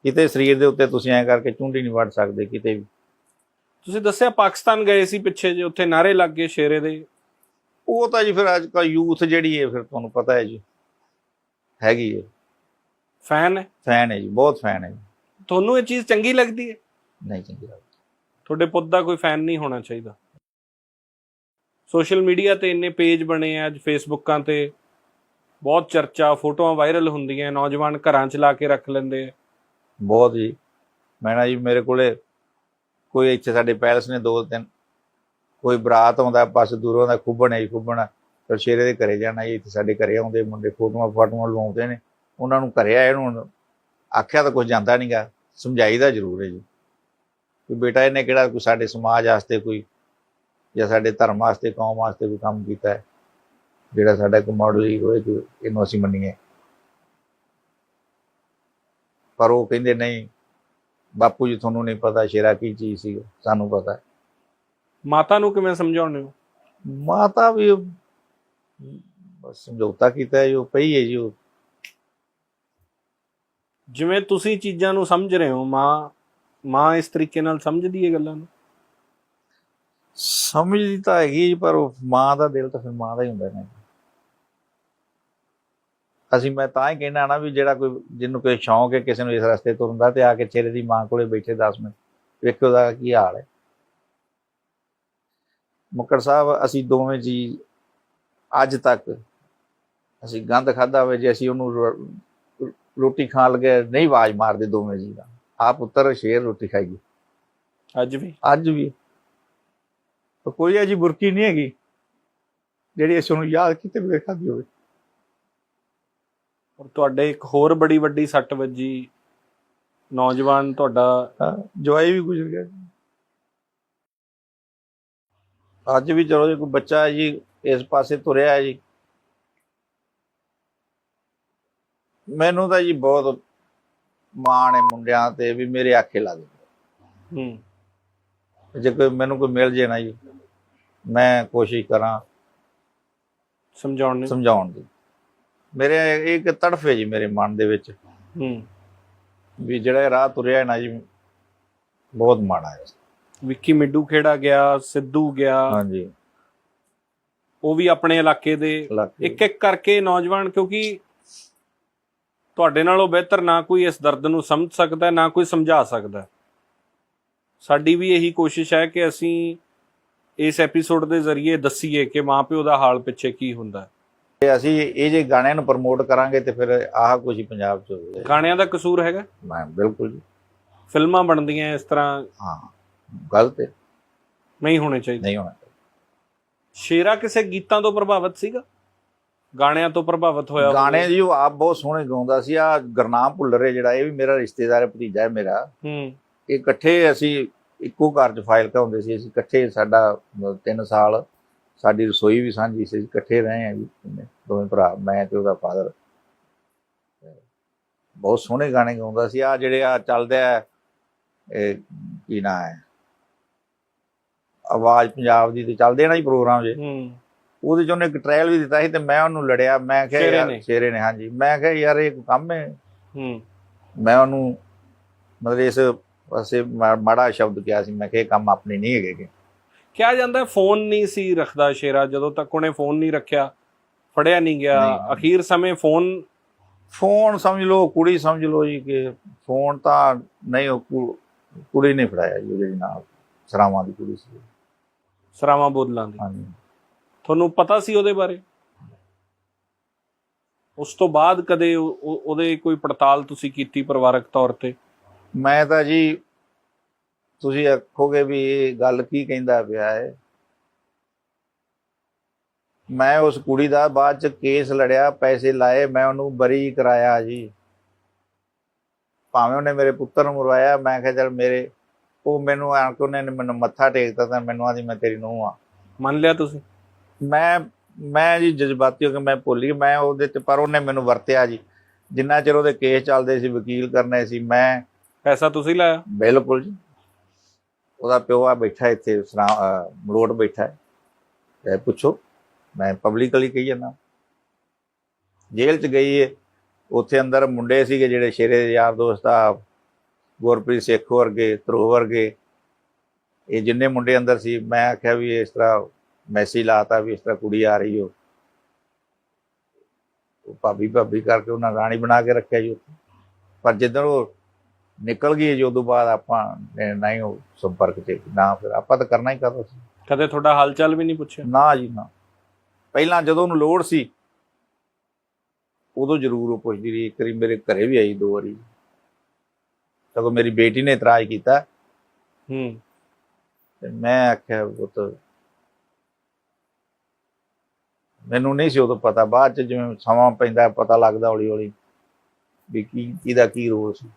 ਕਿਤੇ ਸਰੀਰ ਦੇ ਉੱਤੇ ਤੁਸੀਂ ਐਂ ਕਰਕੇ ਚੁੰਡੀ ਨਹੀਂ ਵੱਢ ਸਕਦੇ ਕਿਤੇ ਵੀ। ਤੁਸੀਂ ਦੱਸਿਆ ਪਾਕਿਸਤਾਨ ਗਏ ਸੀ ਪਿੱਛੇ ਜੇ ਉੱਥੇ ਨਾਰੇ ਲੱਗ ਗਏ ਸ਼ੇਰੇ ਦੇ। ਉਹ ਤਾਂ ਜੀ ਫਿਰ ਅੱਜ ਕੱਲ ਯੂਥ ਜਿਹੜੀ ਹੈ ਫਿਰ ਤੁਹਾਨੂੰ ਪਤਾ ਹੈ ਜੀ ਹੈਗੀ ਹੈ। ਫੈਨ ਹੈ? ਫੈਨ ਹੈ ਜੀ ਬਹੁਤ ਫੈਨ ਹੈ ਜੀ। ਤੁਹਾਨੂੰ ਇਹ ਚੀਜ਼ ਚੰਗੀ ਲੱਗਦੀ ਹੈ? ਨਹੀਂ ਚੰਗੀ ਲੱਗਦੀ। ਤੁਹਾਡੇ ਪੁੱਤ ਦਾ ਕੋਈ ਫੈਨ ਨਹੀਂ ਹੋਣਾ ਚਾਹੀਦਾ। ਸੋਸ਼ਲ ਮੀਡੀਆ ਤੇ ਇੰਨੇ ਪੇਜ ਬਣੇ ਆ ਅੱਜ ਫੇਸਬੁੱਕਾਂ ਤੇ ਬਹੁਤ ਚਰਚਾ ਫੋਟੋਆਂ ਵਾਇਰਲ ਹੁੰਦੀਆਂ ਨੌਜਵਾਨ ਘਰਾਂ 'ਚ ਲਾ ਕੇ ਰੱਖ ਲੈਂਦੇ ਆ। ਬਹੁਤ ਜੀ। ਮੈਂ ਨਾ ਜੀ ਮੇਰੇ ਕੋਲੇ ਕੋਈ ਇੱਥੇ ਸਾਡੇ ਪੈਲਸ ਨੇ ਦੋ ਤਿੰਨ ਕੋਈ ਬਰਾਤ ਆਉਂਦਾ ਬਸ ਦੂਰੋਂ ਦਾ ਖੁੱਬਣ ਹੈ ਖੁੱਬਣ। ਫਿਰ ਸ਼ੇਰੇ ਦੇ ਘਰੇ ਜਾਣਾ ਜੀ ਇੱਥੇ ਸਾਡੇ ਘਰੇ ਆਉਂਦੇ ਮੁੰਡੇ ਫੋਟੋਆਂ ਫਾਟੋਆਂ ਲਵਾਉਂਦੇ ਨੇ। ਉਹਨਾਂ ਨੂੰ ਘਰੇ ਆਏ ਨੂੰ ਆਖਿਆ ਤਾਂ ਕੁਝ ਜਾਂਦਾ ਨਹੀਂਗਾ ਸਮਝਾਈਦਾ ਜ਼ਰੂਰ ਹੈ ਜੀ। ਕਿ ਬੇਟਾ ਇਹਨੇ ਕਿਹੜਾ ਕੋਈ ਸਾਡੇ ਸਮਾਜ ਵਾਸਤੇ ਕੋਈ ਜਾਂ ਸਾਡੇ ਧਰਮ ਵਾਸਤੇ ਕੌਮ ਵਾਸਤੇ ਕੋਈ ਕੰਮ ਕੀਤਾ ਹੈ? ਜਿਹੜਾ ਸਾਡਾ ਕੋਈ ਮਾਡਲ ਹੀ ਹੋਏ ਕਿ ਇਹਨੂੰ ਅਸੀਂ ਮੰਨੀਏ। ਪਰ ਉਹ ਕਹਿੰਦੇ ਨਹੀਂ ਬਾਪੂ ਜੀ ਤੁਹਾਨੂੰ ਨਹੀਂ ਪਤਾ ਸ਼ੇਰਾ ਕੀ ਚੀਜ਼ ਸੀ ਸਾਨੂੰ ਪਤਾ। ਮਾਤਾ ਨੂੰ ਕਿਵੇਂ ਸਮਝਾਉਂਦੇ ਹੋ? ਮਾਤਾ ਵੀ ਬਸ ਸਮਝੌਤਾ ਕੀਤਾ ਜੀ ਪਈ ਹੈ ਜੀ ਉਹ ਜਿਵੇਂ ਤੁਸੀਂ ਚੀਜ਼ਾਂ ਨੂੰ ਸਮਝ ਰਹੇ ਹੋ ਮਾਂ ਮਾਂ ਇਸ ਤਰੀਕੇ ਨਾਲ ਸਮਝਦੀ ਹੈ ਗੱਲਾਂ ਨੂੰ? ਸਮਝਦੀ ਤਾਂ ਹੈਗੀ ਜੀ, ਪਰ ਉਹ ਮਾਂ ਦਾ ਦਿਲ ਤਾਂ ਫਿਰ ਮਾਂ ਦਾ ਹੀ ਹੁੰਦਾ ਨਾ ਅਸੀਂ ਮੈਂ ਤਾਂ ਹੀ ਕਹਿਣਾ ਨਾ ਵੀ ਜਿਹੜਾ ਕੋਈ ਜਿਹਨੂੰ ਕੋਈ ਸ਼ੌਂਕ ਹੈ ਕਿਸੇ ਨੂੰ ਇਸ ਰਸਤੇ ਤੁਰਨ ਦਾ ਤੇ ਆ ਕੇ ਚਿਹਰੇ ਦੀ ਮਾਂ ਕੋਲੇ ਬੈਠੇ 10 ਮਿੰਟ ਵੇਖੋ ਉਹਦਾ ਕੀ ਹਾਲ ਹੈ। ਮੁਕਰ ਸਾਹਿਬ ਅਸੀਂ ਦੋਵੇਂ ਜੀ ਅੱਜ ਤੱਕ ਅਸੀਂ ਗੰਦ ਖਾਦਾ ਹੋਵੇ ਜੇ ਅਸੀਂ ਉਹਨੂੰ ਰੋ- ਰੋਟੀ ਖਾਣ ਲੱਗੇ ਨਹੀਂ ਆਵਾਜ਼ ਮਾਰਦੇ ਦੋਵੇਂ ਜੀ ਦਾ। ਆ ਪੁੱਤਰ ਸ਼ੇਰ ਰੋਟੀ ਖਾਈਏ। ਅੱਜ ਵੀ? ਅੱਜ ਵੀ। ਤਾਂ ਕੋਈ ਅਜੀ ਬੁਰਕੀ ਨਹੀਂ ਹੈਗੀ ਜਿਹੜੀ ਅਸੀਂ ਉਹਨੂੰ ਯਾਦ ਕੀਤੇ ਬਗੈਰ ਖਾਦੀ ਹੋਵੇ। ਔਰ ਤੁਹਾਡੇ ਇੱਕ ਹੋਰ ਬੜੀ ਵੱਡੀ ਸੱਟ ਵੱਜੀ। ਨੌਜਵਾਨ ਤੁਹਾਡਾ ਜਵਾਈ ਵੀ ਗੁਜ਼ਰ ਗਿਆ। ਅੱਜ ਵੀ ਚਲੋ ਜੇ ਕੋਈ ਬੱਚਾ ਹੈ ਜੀ ਇਸ ਪਾਸੇ ਤੁਰਿਆ ਹੈ ਜੀ ਮੈਨੂੰ ਤਾਂ ਜੀ ਬਹੁਤ ਮਾਣ ਹੈ ਮੁੰਡਿਆਂ ਤੇ ਵੀ ਮੇਰੇ ਆਖੇ ਲੱਗ ਗਏ ਹੂੰ। ਜੇ ਕੋਈ ਮੈਨੂੰ ਕੋਈ ਮਿਲ ਜੇ ਨਾ ਜੀ ਮੈਂ ਕੋਸ਼ਿਸ਼ ਕਰਾਂ ਸਮਝਾਉਣ ਨੇ ਸਮਝਾਉਣ ਦੀ। ਮੇਰੇ ਇੱਕ ਤੜਫ ਹੈ ਜੀ ਮੇਰੇ ਮਨ ਦੇ ਵਿੱਚ ਹੂੰ। ਵੀ ਜਿਹੜਾ ਰਾਹ ਤੁਰਿਆ ਨਾ ਜੀ ਬਹੁਤ ਮਾੜਾ ਹੈ ਵਿੱਕੀ ਮਿੱਡੂ ਖੇੜਾ ਗਿਆ ਸਿੱਧੂ ਗਿਆ। ਹਾਂਜੀ। ਉਹ ਵੀ ਆਪਣੇ ਇਲਾਕੇ ਦੇ। ਇੱਕ ਇੱਕ ਕਰਕੇ ਨੌਜਵਾਨ ਕਿਉਂਕਿ ਤੁਹਾਡੇ ਨਾਲੋਂ ਬਿਹਤਰ ਨਾ ਕੋਈ ਇਸ ਦਰਦ ਨੂੰ ਸਮਝ ਸਕਦਾ ਨਾ ਕੋਈ ਸਮਝਾ ਸਕਦਾ। ਸਾਡੀ ਵੀ ਇਹੀ ਕੋਸ਼ਿਸ਼ ਹੈ ਕਿ ਅਸੀਂ ਇਸ ਐਪੀਸੋਡ ਦੇ ਜ਼ਰੀਏ ਦੱਸੀਏ ਕਿ ਮਾਪਿਓ ਦਾ ਹਾਲ ਪਿੱਛੇ ਕੀ ਹੁੰਦਾ। ਤੇ ਅਸੀਂ ਇਹ ਜੇ ਗਾਣਿਆਂ ਨੂੰ ਪ੍ਰਮੋਟ ਕਰਾਂਗੇ ਤੇ ਫਿਰ ਆਹ ਕੁਝ ਹੀ ਪੰਜਾਬ ਚ ਹੋਵੇਗਾ ਗਾਣਿਆਂ ਦਾ ਕਸੂਰ ਹੈਗਾ? ਮੈਂ ਬਿਲਕੁਲ ਜੀ। ਫਿਲਮਾਂ ਬਣਦੀਆਂ ਇਸ ਤਰ੍ਹਾਂ? ਹਾਂ ਗਲਤ ਹੈ। ਨਹੀਂ ਹੋਣੇ ਚਾਹੀਦੇ। ਨਹੀਂ ਹੋਣਾ ਚਾਹੀਦਾ। ਸ਼ੇਰਾ ਕਿਸੇ ਗੀਤਾਂ ਤੋਂ ਪ੍ਰਭਾਵਿਤ ਸੀਗਾ? ਗਾਣਿਆਂ ਤੋਂ ਪ੍ਰਭਾਵਿਤ ਹੋਇਆ? ਗਾਣੇ ਜੀ ਉਹ ਆਪ ਬਹੁਤ ਸੋਹਣੇ ਗਾਉਂਦਾ ਸੀ। ਆ ਗੁਰਨਾਮ ਭੁੱਲਰੇ ਜਿਹੜਾ ਇਹ ਵੀ ਮੇਰਾ ਰਿਸ਼ਤੇਦਾਰ ਹੈ ਭਤੀਜਾ ਹੈ ਮੇਰਾ। ਹੂੰ। ਇਹ ਇਕੱਠੇ ਅਸੀਂ ਇੱਕੋ ਘਰ 'ਚ ਫਾਈਲ ਹੁੰਦੇ ਸੀ। ਅਸੀਂ ਇਕੱਠੇ ਸਾਡਾ 3 ਸਾਲ ਸਾਡੀ ਰਸੋਈ ਵੀ ਸਾਂਝੀ ਸੀ। ਇਕੱਠੇ ਰਹੇ ਆ ਦੋਵੇਂ ਭਰਾ ਮੈਂ ਤੇ ਉਹਦਾ ਫਾਦਰ ਬਹੁਤ ਸੋਹਣੇ ਗਾਣੇ ਗਾਉਂਦਾ ਸੀ। ਆ ਜਿਹੜੇ ਆ ਚੱਲਦੇ ਆ ਇਹ ਕੀ ਨਾਂ ਹੈ? ਆਵਾਜ਼ ਪੰਜਾਬ ਦੀ ਤੇ ਚੱਲਦੇ ਨਾ ਜੀ ਪ੍ਰੋਗਰਾਮ ਜੇ ਹੂੰ। ਉਹਦੇ 'ਚ ਉਹਨੇ ਇੱਕ ਟ੍ਰਾਇਲ ਵੀ ਦਿੱਤਾ ਸੀ ਤੇ ਮੈਂ ਉਹਨੂੰ ਲੜਿਆ ਮੈਂ ਕਿਹਾ ਸ਼ੇਰੇ ਯਾਰ ਨੇ। ਸ਼ੇਰੇ ਨੇ ਹਾਂਜੀ। ਮੈਂ ਕਿਹਾ ਯਾਰ ਇਹ ਕੋਈ ਕੰਮ ਹੈ ਹੂੰ। ਮੈਂ ਉਹਨੂੰ ਮਤਲਬ ਇਸ ਪਾਸੇ ਮਾ- ਮਾੜਾ ਸ਼ਬਦ ਕਿਹਾ ਸੀ ਮੈਂ ਕਿਹਾ ਇਹ ਕੰਮ ਆਪਣੇ ਨਹੀਂ ਹੈਗੇ ਗੇ। ਕਿਹਾ ਜਾਂਦਾ ਹੈ ਫੋਨ ਨਹੀਂ ਸੀ ਰੱਖਦਾ ਸ਼ੇਰਾ ਜਦੋਂ ਤੱਕ ਉਹਨੇ ਫੋਨ ਨਹੀਂ ਰੱਖਿਆ ਫੜਿਆ ਨਹੀਂ ਗਿਆ। ਨਹੀਂ। ਅਖੀਰ ਸਮੇਂ ਫੋਨ ਫੋਨ ਸਮਝ ਲਓ ਕੁੜੀ ਸਮਝ ਲਓ ਜੀ ਕਿ ਫੋਨ ਤਾਂ ਨਹੀਂ ਉਹ ਕੁ- ਕੁੜੀ ਨੇ ਫੜਾਇਆ ਜੀ ਉਹਦੇ ਨਾਲ। ਸਰਾਵਾਂ ਦੀ ਕੁੜੀ ਸੀ। ਸਰਾਵਾਂ ਬੋਦਲਾਂ ਦੀ। ਹਾਂਜੀ। ਤੁਹਾਨੂੰ ਪਤਾ ਸੀ ਉਹਦੇ ਬਾਰੇ? ਉਸ ਤੋਂ ਬਾਅਦ ਕਦੇ ਉਹ- ਉਹ- ਉਹਦੇ ਕੋਈ ਪੜਤਾਲ ਤੁਸੀਂ ਕੀਤੀ ਪਰਿਵਾਰਕ ਤੌਰ ਤੇ? ਮੈਂ ਤਾਂ ਜੀ ਤੁਸੀਂ ਆਖੋਗੇ ਵੀ ਇਹ ਗੱਲ ਕੀ ਕਹਿੰਦਾ ਪਿਆ ਹੈ? ਮੈਂ ਉਸ ਕੁੜੀ ਦਾ ਬਾਅਦ ਚ ਕੇਸ ਲੜਿਆ ਪੈਸੇ ਲਾਏ ਮੈਂ ਉਹਨੂੰ ਬਰੀ ਕਰਾਇਆ ਜੀ। ਭਾਵੇਂ ਉਹਨੇ ਮੇਰੇ ਪੁੱਤਰ ਨੂੰ ਮਰਵਾਇਆ ਮੈਂ ਕਿਹਾ ਚਲ ਮੇਰੇ ਉਹ ਮੈਨੂੰ ਆਣ ਕੇ ਉਹਨੇ ਮੈਨੂੰ ਮੱਥਾ ਟੇਕਤਾ ਤਾਂ ਮੈਨੂੰ ਆਦੀ ਮੈਂ ਤੇਰੀ ਨੂੰਹ ਆ। ਮੰਨ ਲਿਆ ਤੁਸੀਂ? ਮੈਂ ਮੈਂ ਜੀ ਜਜ਼ਬਾਤੀ ਹੋ ਕੇ ਮੈਂ ਭੁੱਲ ਮੈਂ ਉਹਦੇ ਚ ਪਰ ਉਹਨੇ ਮੈਨੂੰ ਵਰਤਿਆ ਜੀ। ਜਿੰਨਾ ਚਿਰ ਉਹਦੇ ਕੇਸ ਚੱਲਦੇ ਸੀ ਵਕੀਲ ਕਰਨੇ ਸੀ ਮੈਂ ਪੈਸਾ ਤੁਸੀਂ ਲਾਇਆ? ਬਿਲਕੁਲ ਜੀ। ਉਹਦਾ ਪਿਓ ਆ ਬੈਠਾ ਇੱਥੇ ਮਲੋਟ ਬੈਠਾ ਹੈ। ਤੇ ਪੁੱਛੋ ਮੈਂ ਪਬਲਿਕਲੀ ਕਹੀ ਜਾਂਦਾ। ਜੇਲ੍ਹ ਚ ਗਈ ਏ। ਉੱਥੇ ਅੰਦਰ ਮੁੰਡੇ ਸੀਗੇ ਜਿਹੜੇ ਸ਼ੇਰੇ ਦੇ ਯਾਰ ਦੋਸਤ ਆ ਗੁਰਪ੍ਰੀਤ ਸੇਖੋ ਵਰਗੇ ਧਰੋ ਵਰਗੇ। ਇਹ ਜਿੰਨੇ ਮੁੰਡੇ ਅੰਦਰ ਸੀ ਮੈਂ ਆਖਿਆ ਵੀ ਇਸ ਤਰ੍ਹਾਂ ਮੈਸੇਜ ਲਾਤਾ ਵੀ ਇਸ ਤਰ੍ਹਾਂ ਕੁੜੀ ਆ ਰਹੀ ਹੋ ਉਹ ਭਾਬੀ ਭਾਬੀ ਕਰਕੇ ਉਹਨਾਂ ਰਾਣੀ ਬਣਾ ਕੇ ਰੱਖਿਆ ਜੀ ਉੱਥੇ। ਪਰ ਜਿੱਦਣ ਉਹ ਨਿਕਲ ਗਈ ਜੀ ਉਦੋਂ ਬਾਅਦ ਆਪਾਂ ਨੇ ਨਾ ਹੀ ਉਹ ਸੰਪਰਕ ਤੇ ਨਾ ਫਿਰ ਆਪਾਂ ਤਾਂ ਕਰਨਾ ਹੀ ਕਰਦਾ ਸੀ। ਕਦੇ ਤੁਹਾਡਾ ਹਾਲ ਚਾਲ ਵੀ ਨਹੀਂ ਪੁੱਛਿਆ? ਨਾ ਜੀ ਨਾ। ਪਹਿਲਾਂ ਜਦੋਂ ਉਹਨੂੰ ਲੋੜ ਸੀ ਉਦੋਂ ਜ਼ਰੂਰ ਉਹ ਪੁੱਛਦੀ ਰਹੀ। ਇੱਕ ਵਾਰੀ ਮੇਰੇ ਘਰੇ ਵੀ ਆਈ ਦੋ ਵਾਰੀ। ਸਗੋਂ ਮੇਰੀ ਬੇਟੀ ਨੇ ਇਤਰਾਜ਼ ਕੀਤਾ। ਹੂੰ। ਤੇ ਮੈਂ ਆਖਿਆ ਪੁੱਤ ਮੈਨੂੰ ਨਹੀਂ ਸੀ ਉਦੋਂ ਪਤਾ ਬਾਅਦ ਚ ਜਿਵੇਂ ਸਮਾਂ ਪੈਂਦਾ ਪਤਾ ਲੱਗਦਾ ਹੌਲੀ ਹੌਲੀ ਵੀ ਕੀ ਕਿਹਦਾ ਕੀ ਰੋਲ ਸੀ।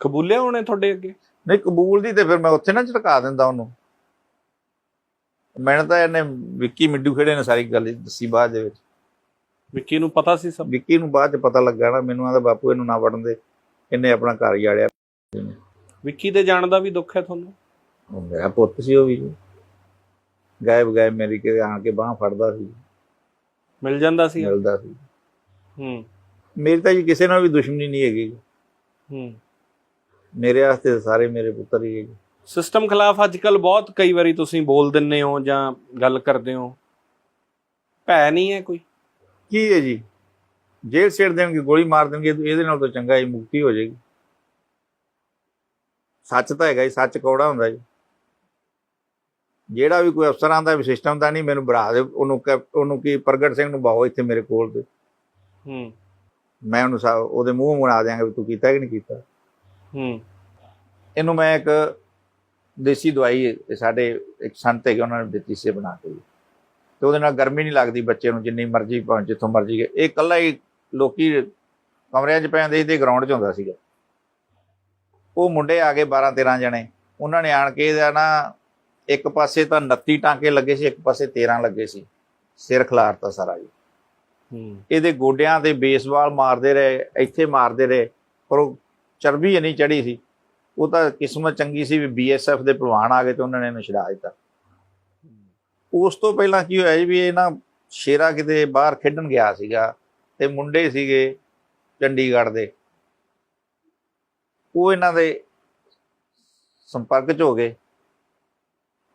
ਕਬੂਲਿਆ ਉਹਨੇ ਤੁਹਾਡੇ ਅੱਗੇ? ਨਹੀਂ ਕਬੂਲ ਦੀ ਤੇ ਫਿਰ ਮੈਂ ਉੱਥੇ ਨਾ ਝਟਕਾ ਦਿੰਦਾ ਉਹਨੂੰ। ਮੈਨੂੰ ਤਾਂ ਇਹਨੇ ਵਿੱਕੀ ਮਿੱਡੂ ਖੇੜੇ ਨੇ ਸਾਰੀ ਗੱਲ ਦੱਸੀ ਬਾਅਦ ਦੇ ਵਿੱਚ। ਵਿੱਕੀ ਨੂੰ ਪਤਾ ਸੀ ਸਭ? ਵਿੱਕੀ ਨੂੰ ਬਾਅਦ ਚ ਪਤਾ ਲੱਗਾ ਨਾ ਮੈਨੂੰ ਆਂਦਾ ਬਾਪੂ ਇਹਨੂੰ ਨਾ ਵੜਨ ਦੇ। ਇਹਨੇ ਆਪਣਾ ਘਰ ਹੀ ਆੜਿਆ। ਵਿੱਕੀ ਦੇ ਜਾਣ ਦਾ ਵੀ ਦੁੱਖ ਹੈ ਤੁਹਾਨੂੰ? ਉਹ ਮੇਰਾ ਪੁੱਤ ਸੀ ਉਹ ਵੀ। ਗਾਇਬ ਗਾਇਬ ਮੇਰੀ ਕਿਤੇ ਆਣ ਕੇ ਬਾਹ ਫੜਦਾ ਸੀ। ਮਿਲ ਜਾਂਦਾ ਸੀ ਮਿਲਦਾ ਸੀ। ਹੂੰ। ਮੇਰੀ ਤਾਂ ਜੀ ਕਿਸੇ ਨਾਲ ਵੀ ਦੁਸ਼ਮਣੀ ਨਹੀਂ ਹੈਗੀ ਹੂੰ। ਮੇਰੇ ਵਾਸਤੇ ਸਾਰੇ ਮੇਰੇ ਪੁੱਤਰ ਹੀ ਹੈਗੇ। ਸਿਸਟਮ ਖਿਲਾਫ ਅੱਜਕੱਲ ਬਹੁਤ ਕਈ ਵਾਰੀ ਤੁਸੀਂ ਬੋਲ ਦਿੰਨੇ ਹੋ ਜਾਂ ਗੱਲ ਕਰਦੇ ਹੋ। ਭੈ ਨਹੀਂ ਹੈ ਕੋਈ? ਕੀ ਹੈ ਜੀ? ਜੇਲ੍ਹ ਛੇੜ ਦੇਣਗੇ ਗੋਲੀ ਮਾਰ ਦੇਣਗੇ ਇਹਦੇ ਨਾਲ ਤਾਂ ਚੰਗਾ ਹੀ ਮੁਕਤੀ ਹੋ ਜਾਏਗੀ। ਸੱਚ ਤਾਂ ਹੈਗਾ ਜੀ ਸੱਚ ਕੌੜਾ ਹੁੰਦਾ ਜੀ। ਜਿਹੜਾ ਵੀ ਕੋਈ ਅਫਸਰ ਆਂਦਾ ਵੀ ਸਿਸਟਮ ਦਾ ਨਹੀਂ ਮੈਨੂੰ ਬਰਾ ਦੇ ਉਹਨੂੰ ਉਹਨੂੰ ਕੀ ਪ੍ਰਗਟ ਸਿੰਘ ਨੂੰ ਬਾਹੋ ਇੱਥੇ ਮੇਰੇ ਕੋਲ ਤੇ। ਹੂੰ। ਮੈਂ ਉਹਨੂੰ ਸਾ- ਉਹਦੇ ਮੂੰਹ ਮੁਣਾ ਦਿਆਂਗਾ ਵੀ ਤੂੰ ਕੀਤਾ ਕਿ ਨਹੀਂ ਕੀਤਾ। ਹੂੰ। ਇਹਨੂੰ ਮੈਂ ਇੱਕ ਦੇਸੀ ਦਵਾਈ ਸਾਡੇ ਇੱਕ ਸੰਤ ਹੈਗੇ ਉਹਨਾਂ ਨੇ ਦਿੱਤੀ ਸੀ ਬਣਾ ਕੇ। ਤੇ ਉਹਦੇ ਨਾਲ ਗਰਮੀ ਨਹੀਂ ਲੱਗਦੀ ਬੱਚੇ ਨੂੰ ਜਿੰਨੀ ਮਰਜ਼ੀ ਭਾਵੇਂ ਜਿੱਥੋਂ ਮਰਜ਼ੀ ਇਹ ਇਕੱਲਾ ਹੀ ਲੋਕੀ ਕਮਰਿਆਂ 'ਚ ਪੈਂਦੇ ਸੀ ਤੇ ਗਰਾਊਂਡ 'ਚ ਹੁੰਦਾ ਸੀਗਾ। ਉਹ ਮੁੰਡੇ ਆ ਗਏ 12 13 ਜਣੇ। ਉਹਨਾਂ ਨੇ ਆਣ ਕੇ ਇਹਦਾ ਨਾ ਇੱਕ ਪਾਸੇ ਤਾਂ 29 ਟਾਂਕੇ ਲੱਗੇ ਸੀ ਇੱਕ ਪਾਸੇ 13 ਲੱਗੇ ਸੀ। ਸਿਰ ਖਿਲਾਰਤਾ ਸਾਰਾ ਜੀ। ਹੂੰ। ਇਹਦੇ ਗੋਡਿਆਂ ਤੇ ਬੇਸਬਾਲ ਮਾਰਦੇ ਰਹੇ ਇੱਥੇ ਮਾਰਦੇ ਰਹੇ ਪਰ ਉਹ ਚਰਬੀ ਨਹੀਂ ਚੜੀ ਸੀ। ਉਹ ਤਾਂ ਕਿਸਮਤ ਚੰਗੀ ਸੀ ਵੀ ਬੀਐਸਐਫ ਦੇ ਪਹਿਲਵਾਨ ਆ ਗਏ ਤੇ ਉਹਨਾਂ ਨੇ ਇਹਨੂੰ ਛਡਾ ਦਿੱਤਾ। ਉਸ ਤੋਂ ਪਹਿਲਾਂ ਕੀ ਹੋਇਆ ਜੀ ਵੀ ਇਹ ਨਾ ਸ਼ੇਰਾ ਕਿਤੇ ਬਾਹਰ ਖੇਡਣ ਗਿਆ ਸੀਗਾ ਤੇ ਮੁੰਡੇ ਸੀਗੇ ਚੰਡੀਗੜ੍ਹ ਦੇ। ਉਹ ਇਹਨਾਂ ਦੇ ਸੰਪਰਕ 'ਚ ਹੋ ਗਏ।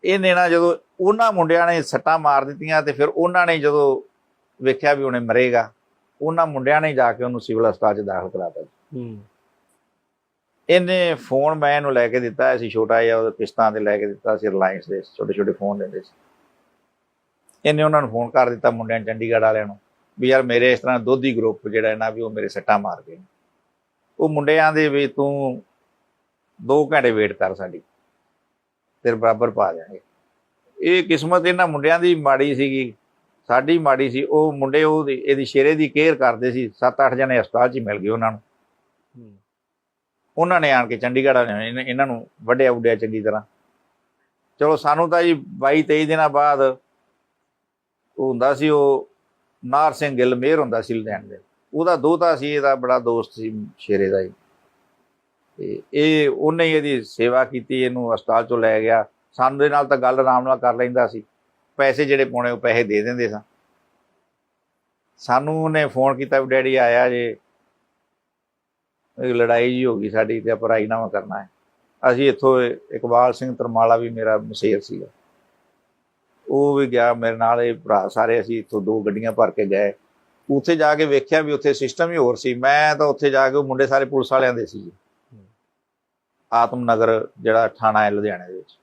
ਇਹਨੇ ਨਾ ਜਦੋਂ ਉਹਨਾਂ ਮੁੰਡਿਆਂ ਨੇ ਸੱਟਾਂ ਮਾਰ ਦਿੱਤੀਆਂ ਤੇ ਫਿਰ ਉਹਨਾਂ ਨੇ ਜਦੋਂ ਵੇਖਿਆ ਵੀ ਉਹਨੇ ਮਰੇਗਾ ਉਹਨਾਂ ਮੁੰਡਿਆਂ ਨੇ ਜਾ ਕੇ ਉਹਨੂੰ ਸਿਵਲ ਹਸਪਤਾਲ 'ਚ ਦਾਖਲ ਕਰਾਤਾ ਹੂੰ। ਇਹਨੇ ਫੋਨ ਮੈਂ ਇਹਨੂੰ ਲੈ ਕੇ ਦਿੱਤਾ ਸੀ ਛੋਟਾ ਜਿਹਾ ਉਹ ਕਿਸ਼ਤਾਂ ਤੇ ਲੈ ਕੇ ਦਿੱਤਾ ਸੀ ਰਿਲਾਇੰਸ ਦੇ ਛੋਟੇ ਛੋਟੇ ਫੋਨ ਦਿੰਦੇ ਸੀ। ਇਹਨੇ ਉਹਨਾਂ ਨੂੰ ਫੋਨ ਕਰ ਦਿੱਤਾ ਮੁੰਡਿਆਂ ਚੰਡੀਗੜ੍ਹ ਵਾਲਿਆਂ ਨੂੰ ਵੀ ਯਾਰ ਮੇਰੇ ਇਸ ਤਰ੍ਹਾਂ ਦੋਧੀ ਗਰੁੱਪ ਜਿਹੜਾ ਹੈ ਨਾ ਵੀ ਉਹ ਮੇਰੇ ਸੱਟਾਂ ਮਾਰ ਗਏ ਉਹ ਮੁੰਡਿਆਂ ਦੇ ਵੀ ਤੂੰ 2 ਘੰਟੇ ਵੇਟ ਕਰ ਸਾਡੀ। ਤੇਰੇ ਬਰਾਬਰ ਪਾ ਦਿਆਂਗੇ। ਇਹ ਕਿਸਮਤ ਇਹਨਾਂ ਮੁੰਡਿਆਂ ਦੀ ਮਾੜੀ ਸੀਗੀ ਸਾਡੀ ਮਾੜੀ ਸੀ ਉਹ ਮੁੰਡੇ ਉਹ ਇਹਦੀ ਸ਼ੇਰੇ ਦੀ ਕੇਅਰ ਕਰਦੇ ਸੀ 7-8 ਜਣੇ ਹਸਪਤਾਲ 'ਚ ਮਿਲ ਗਏ ਉਹਨਾਂ ਨੂੰ। ਉਹਨਾਂ ਨੇ ਆਣ ਕੇ ਚੰਡੀਗੜ੍ਹ ਵਾਲਿਆਂ ਨੇ ਇਹਨਾਂ- ਨੂੰ ਵੱਢਿਆ ਉੱਡਿਆ ਚੰਗੀ ਤਰ੍ਹਾਂ। ਚਲੋ ਸਾਨੂੰ ਤਾਂ ਜੀ 22 23 ਦਿਨਾਂ ਬਾਅਦ ਉਹ ਹੁੰਦਾ ਸੀ ਉਹ ਨਾਰ ਸਿੰਘ ਗਿੱਲ ਮੇਅਰ ਹੁੰਦਾ ਸੀ ਲੁਧਿਆਣੇ ਦੇ। ਉਹਦਾ ਦੋਤਾ ਸੀ ਇਹਦਾ ਬੜਾ ਦੋਸਤ ਸੀ ਸ਼ੇਰੇ ਦਾ ਹੀ ਤੇ ਇਹ ਉਹਨੇ ਹੀ ਇਹਦੀ ਸੇਵਾ ਕੀਤੀ, ਇਹਨੂੰ ਹਸਪਤਾਲ ਚੋਂ ਲੈ ਗਿਆ। ਸਾਨੂੰ ਦੇ ਨਾਲ ਤਾਂ ਗੱਲ ਆਰਾਮ ਨਾਲ ਕਰ ਲੈਂਦਾ ਸੀ। ਪੈਸੇ ਜਿਹੜੇ ਪਾਉਣੇ, ਉਹ ਪੈਸੇ ਦੇ ਦਿੰਦੇ ਸਾਂ। ਸਾਨੂੰ ਉਹਨੇ ਫੋਨ ਕੀਤਾ ਵੀ, ਡੈਡੀ, ਆਇਆ ਜੇ। ਲੜਾਈ ਜੀ ਹੋ ਗਈ ਸਾਡੀ ਤੇ ਆਪਾਂ ਕਰਨਾ ਹੈ। ਅਸੀਂ ਇੱਥੋਂ ਇਕਬਾਲ ਸਿੰਘ ਤਰਮਾਲਾ ਵੀ ਮੇਰਾ ਮਸ਼ੇਰ ਸੀਗਾ। ਉਹ ਵੀ ਗਿਆ ਮੇਰੇ ਨਾਲ, ਇਹ ਭਰਾ ਸਾਰੇ ਅਸੀਂ ਇੱਥੋਂ ਦੋ ਗੱਡੀਆਂ ਭਰ ਕੇ ਗਏ। ਉੱਥੇ ਜਾ ਕੇ ਵੇਖਿਆ ਵੀ ਉੱਥੇ ਸਿਸਟਮ ਹੀ ਹੋਰ ਸੀ। ਮੈਂ ਤਾਂ ਉੱਥੇ ਜਾ ਕੇ ਉਹ ਮੁੰਡੇ ਸਾਰੇ ਪੁਲਿਸ ਵਾਲਿਆਂ ਦੇ ਸੀ। ਆਤਮ ਨਗਰ ਜਿਹੜਾ ਥਾਣਾ ਹੈ ਲੁਧਿਆਣੇ ਦੇ ਵਿੱਚ।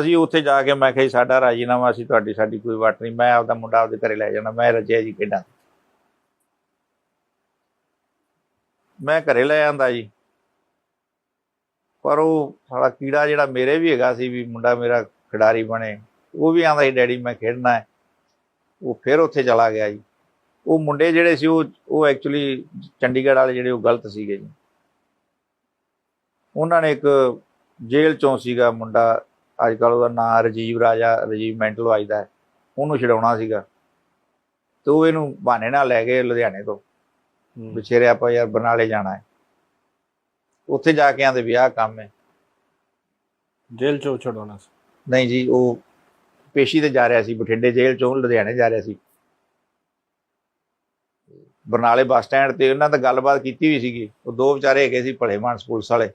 ਅਸੀਂ ਉੱਥੇ ਜਾ ਕੇ ਮੈਂ ਕਿਹਾ ਜੀ, ਸਾਡਾ ਰਾਜੀਨਾਮਾ ਅਸੀਂ ਤੁਹਾਡੀ ਸਾਡੀ ਕੋਈ ਵਾਟ ਨਹੀਂ। ਮੈਂ ਆਪਦਾ ਮੁੰਡਾ ਆਪਦੇ ਘਰੇ ਲੈ ਜਾਣਾ, ਮੈਂ ਰੱਜਿਆ ਜੀ ਖੇਡਾਂ ਮੈਂ ਘਰੇ ਲੈ ਆਂਦਾ ਜੀ। ਪਰ ਉਹ ਸਾਡਾ ਕੀੜਾ ਜਿਹੜਾ ਮੇਰੇ ਵੀ ਹੈਗਾ ਸੀ ਵੀ ਮੁੰਡਾ ਮੇਰਾ ਖਿਡਾਰੀ ਬਣੇ, ਉਹ ਵੀ ਆਂਦਾ ਸੀ, ਡੈਡੀ, ਮੈਂ ਖੇਡਣਾ ਹੈ। ਉਹ ਫਿਰ ਉੱਥੇ ਚਲਾ ਗਿਆ ਜੀ। ਉਹ ਮੁੰਡੇ ਜਿਹੜੇ ਸੀ, ਉਹ ਉਹ ਐਕਚੁਅਲੀ ਚੰਡੀਗੜ੍ਹ ਵਾਲੇ ਜਿਹੜੇ, ਉਹ ਗਲਤ ਸੀਗੇ ਜੀ। ਉਹਨਾਂ ਨੇ ਇੱਕ ਜੇਲ੍ਹ ਚੋਂ ਸੀਗਾ ਮੁੰਡਾ ਅੱਜ ਕੱਲ ਉਹਦਾ ਨਾਂ ਰਜੀਵ ਰਾਜਾ ਰਜੀਵ ਮੈਂਟਲ ਵਾਈਦਾ ਹੈ। ਉਹਨੂੰ ਛਡਾਉਣਾ ਸੀਗਾ। ਤੇ ਉਹ ਇਹਨੂੰ ਬਹਾਨੇ ਨਾਲ ਲੈ ਗਏ ਲੁਧਿਆਣੇ ਤੋਂ। ਵਿਚੇਰੇ ਆਪਾਂ ਯਾਰ ਬਰਨਾਲੇ ਜਾਣਾ ਹੈ। ਉੱਥੇ ਜਾ ਕੇ ਆਂਦੇ ਵਿਆਹ ਕੰਮ ਹੈ। ਜੇਲ੍ਹ ਚੋਂ ਛਡਾਉਣਾ ਸੀ। ਨਹੀਂ ਜੀ ਉਹ ਪੇਸ਼ੀ ਤੇ ਜਾ ਰਿਹਾ ਸੀ ਬਠਿੰਡੇ ਜੇਲ੍ਹ ਚੋਂ ਲੁਧਿਆਣੇ ਜਾ ਰਿਹਾ ਸੀ। ਬਰਨਾਲੇ ਬੱਸ ਸਟੈਂਡ ਤੇ ਉਹਨਾਂ ਦਾ ਗੱਲਬਾਤ ਕੀਤੀ ਵੀ ਸੀਗੀ। ਉਹ ਦੋ ਵਿਚਾਰੇ ਹੈਗੇ ਸੀ ਭਲੇ ਮਾਨਸ ਪੁਲਿਸ ਵਾਲੇ।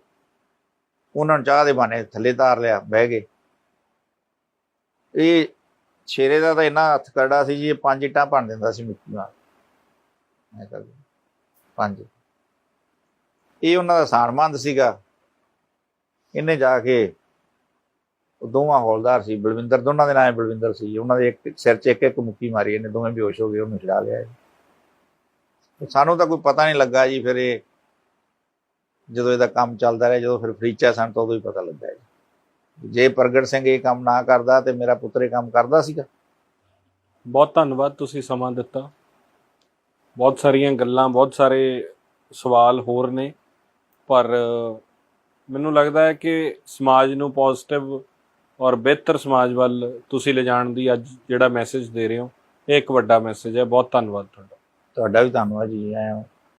ਉਹਨਾਂ ਨੂੰ ਚਾਹ ਦੇ ਬਾਨੇ ਥੱਲੇ ਤਾਰ ਲਿਆ, ਬਹਿ ਗਏ। ਇਹ ਸ਼ੇਰੇ ਦਾ ਤਾਂ ਇੰਨਾ ਹੱਥ ਕਰੜਾ ਸੀ ਜੀ, ਇਹ ਪੰਜ ਇੱਟਾਂ ਭੰਨ ਦਿੰਦਾ ਸੀ ਮਿੱਟੀ ਨਾਲ। ਐਂ ਕਰਕੇ ਪੰਜ। ਇਹ ਉਹਨਾਂ ਦਾ ਸਾਨਮੰਦ ਸੀਗਾ। ਇਹਨੇ ਜਾ ਕੇ ਉਹ ਦੋਵਾਂ ਹੌਲਦਾਰ ਸੀ, ਬਲਵਿੰਦਰ, ਦੋਨਾਂ ਦੇ ਨਾਮ ਬਲਵਿੰਦਰ ਸੀ ਉਹਨਾਂ ਦੇ ਇੱਕ ਸਿਰ 'ਚ ਇੱਕ ਇੱਕ ਮੁੱਕੀ ਮਾਰੀ ਇਹਨੇ, ਦੋਵੇਂ ਬੇਹੋਸ਼ ਹੋ ਗਏ, ਉਹਨੂੰ ਛਡਾ ਲਿਆ। ਤੇ ਸਾਨੂੰ ਤਾਂ ਕੋਈ ਪਤਾ ਨਹੀਂ ਲੱਗਾ ਜੀ, ਫਿਰ ਇਹ ਜਦੋਂ ਇਹਦਾ ਕੰਮ ਚੱਲਦਾ ਰਿਹਾ ਜਦੋਂ ਫਿਰ ਫਰੀਚਾ ਸਾਨੂੰ ਤਾਂ ਉਦੋਂ ਹੀ ਪਤਾ ਲੱਗਾ ਜੀ। ਜੇ ਪ੍ਰਗਟ ਸਿੰਘ ਇਹ ਕੰਮ ਨਾ ਕਰਦਾ ਤੇ ਮੇਰਾ ਪੁੱਤਰ ਇਹ ਕੰਮ ਕਰਦਾ ਸੀਗਾ। ਬਹੁਤ ਧੰਨਵਾਦ ਤੁਸੀਂ ਸਮਾਂ ਦਿੱਤਾ। ਬਹੁਤ ਸਾਰੀਆਂ ਗੱਲਾਂ ਬਹੁਤ ਸਾਰੇ ਸਵਾਲ ਹੋਰ ਨੇ ਪਰ ਮੈਨੂੰ ਲੱਗਦਾ ਹੈ ਕਿ ਸਮਾਜ ਨੂੰ ਪੋਜ਼ਿਟਿਵ ਔਰ ਬਿਹਤਰ ਸਮਾਜ ਵੱਲ ਤੁਸੀਂ ਲਿਜਾਣ ਦੀ ਅੱਜ ਜਿਹੜਾ ਮੈਸੇਜ ਦੇ ਰਹੇ ਹੋ ਇਹ ਇੱਕ ਵੱਡਾ ਮੈਸੇਜ ਹੈ। ਬਹੁਤ ਧੰਨਵਾਦ ਤੁਹਾਡਾ। ਤੁਹਾਡਾ ਵੀ ਧੰਨਵਾਦ ਜੀ ਆਇਆਂ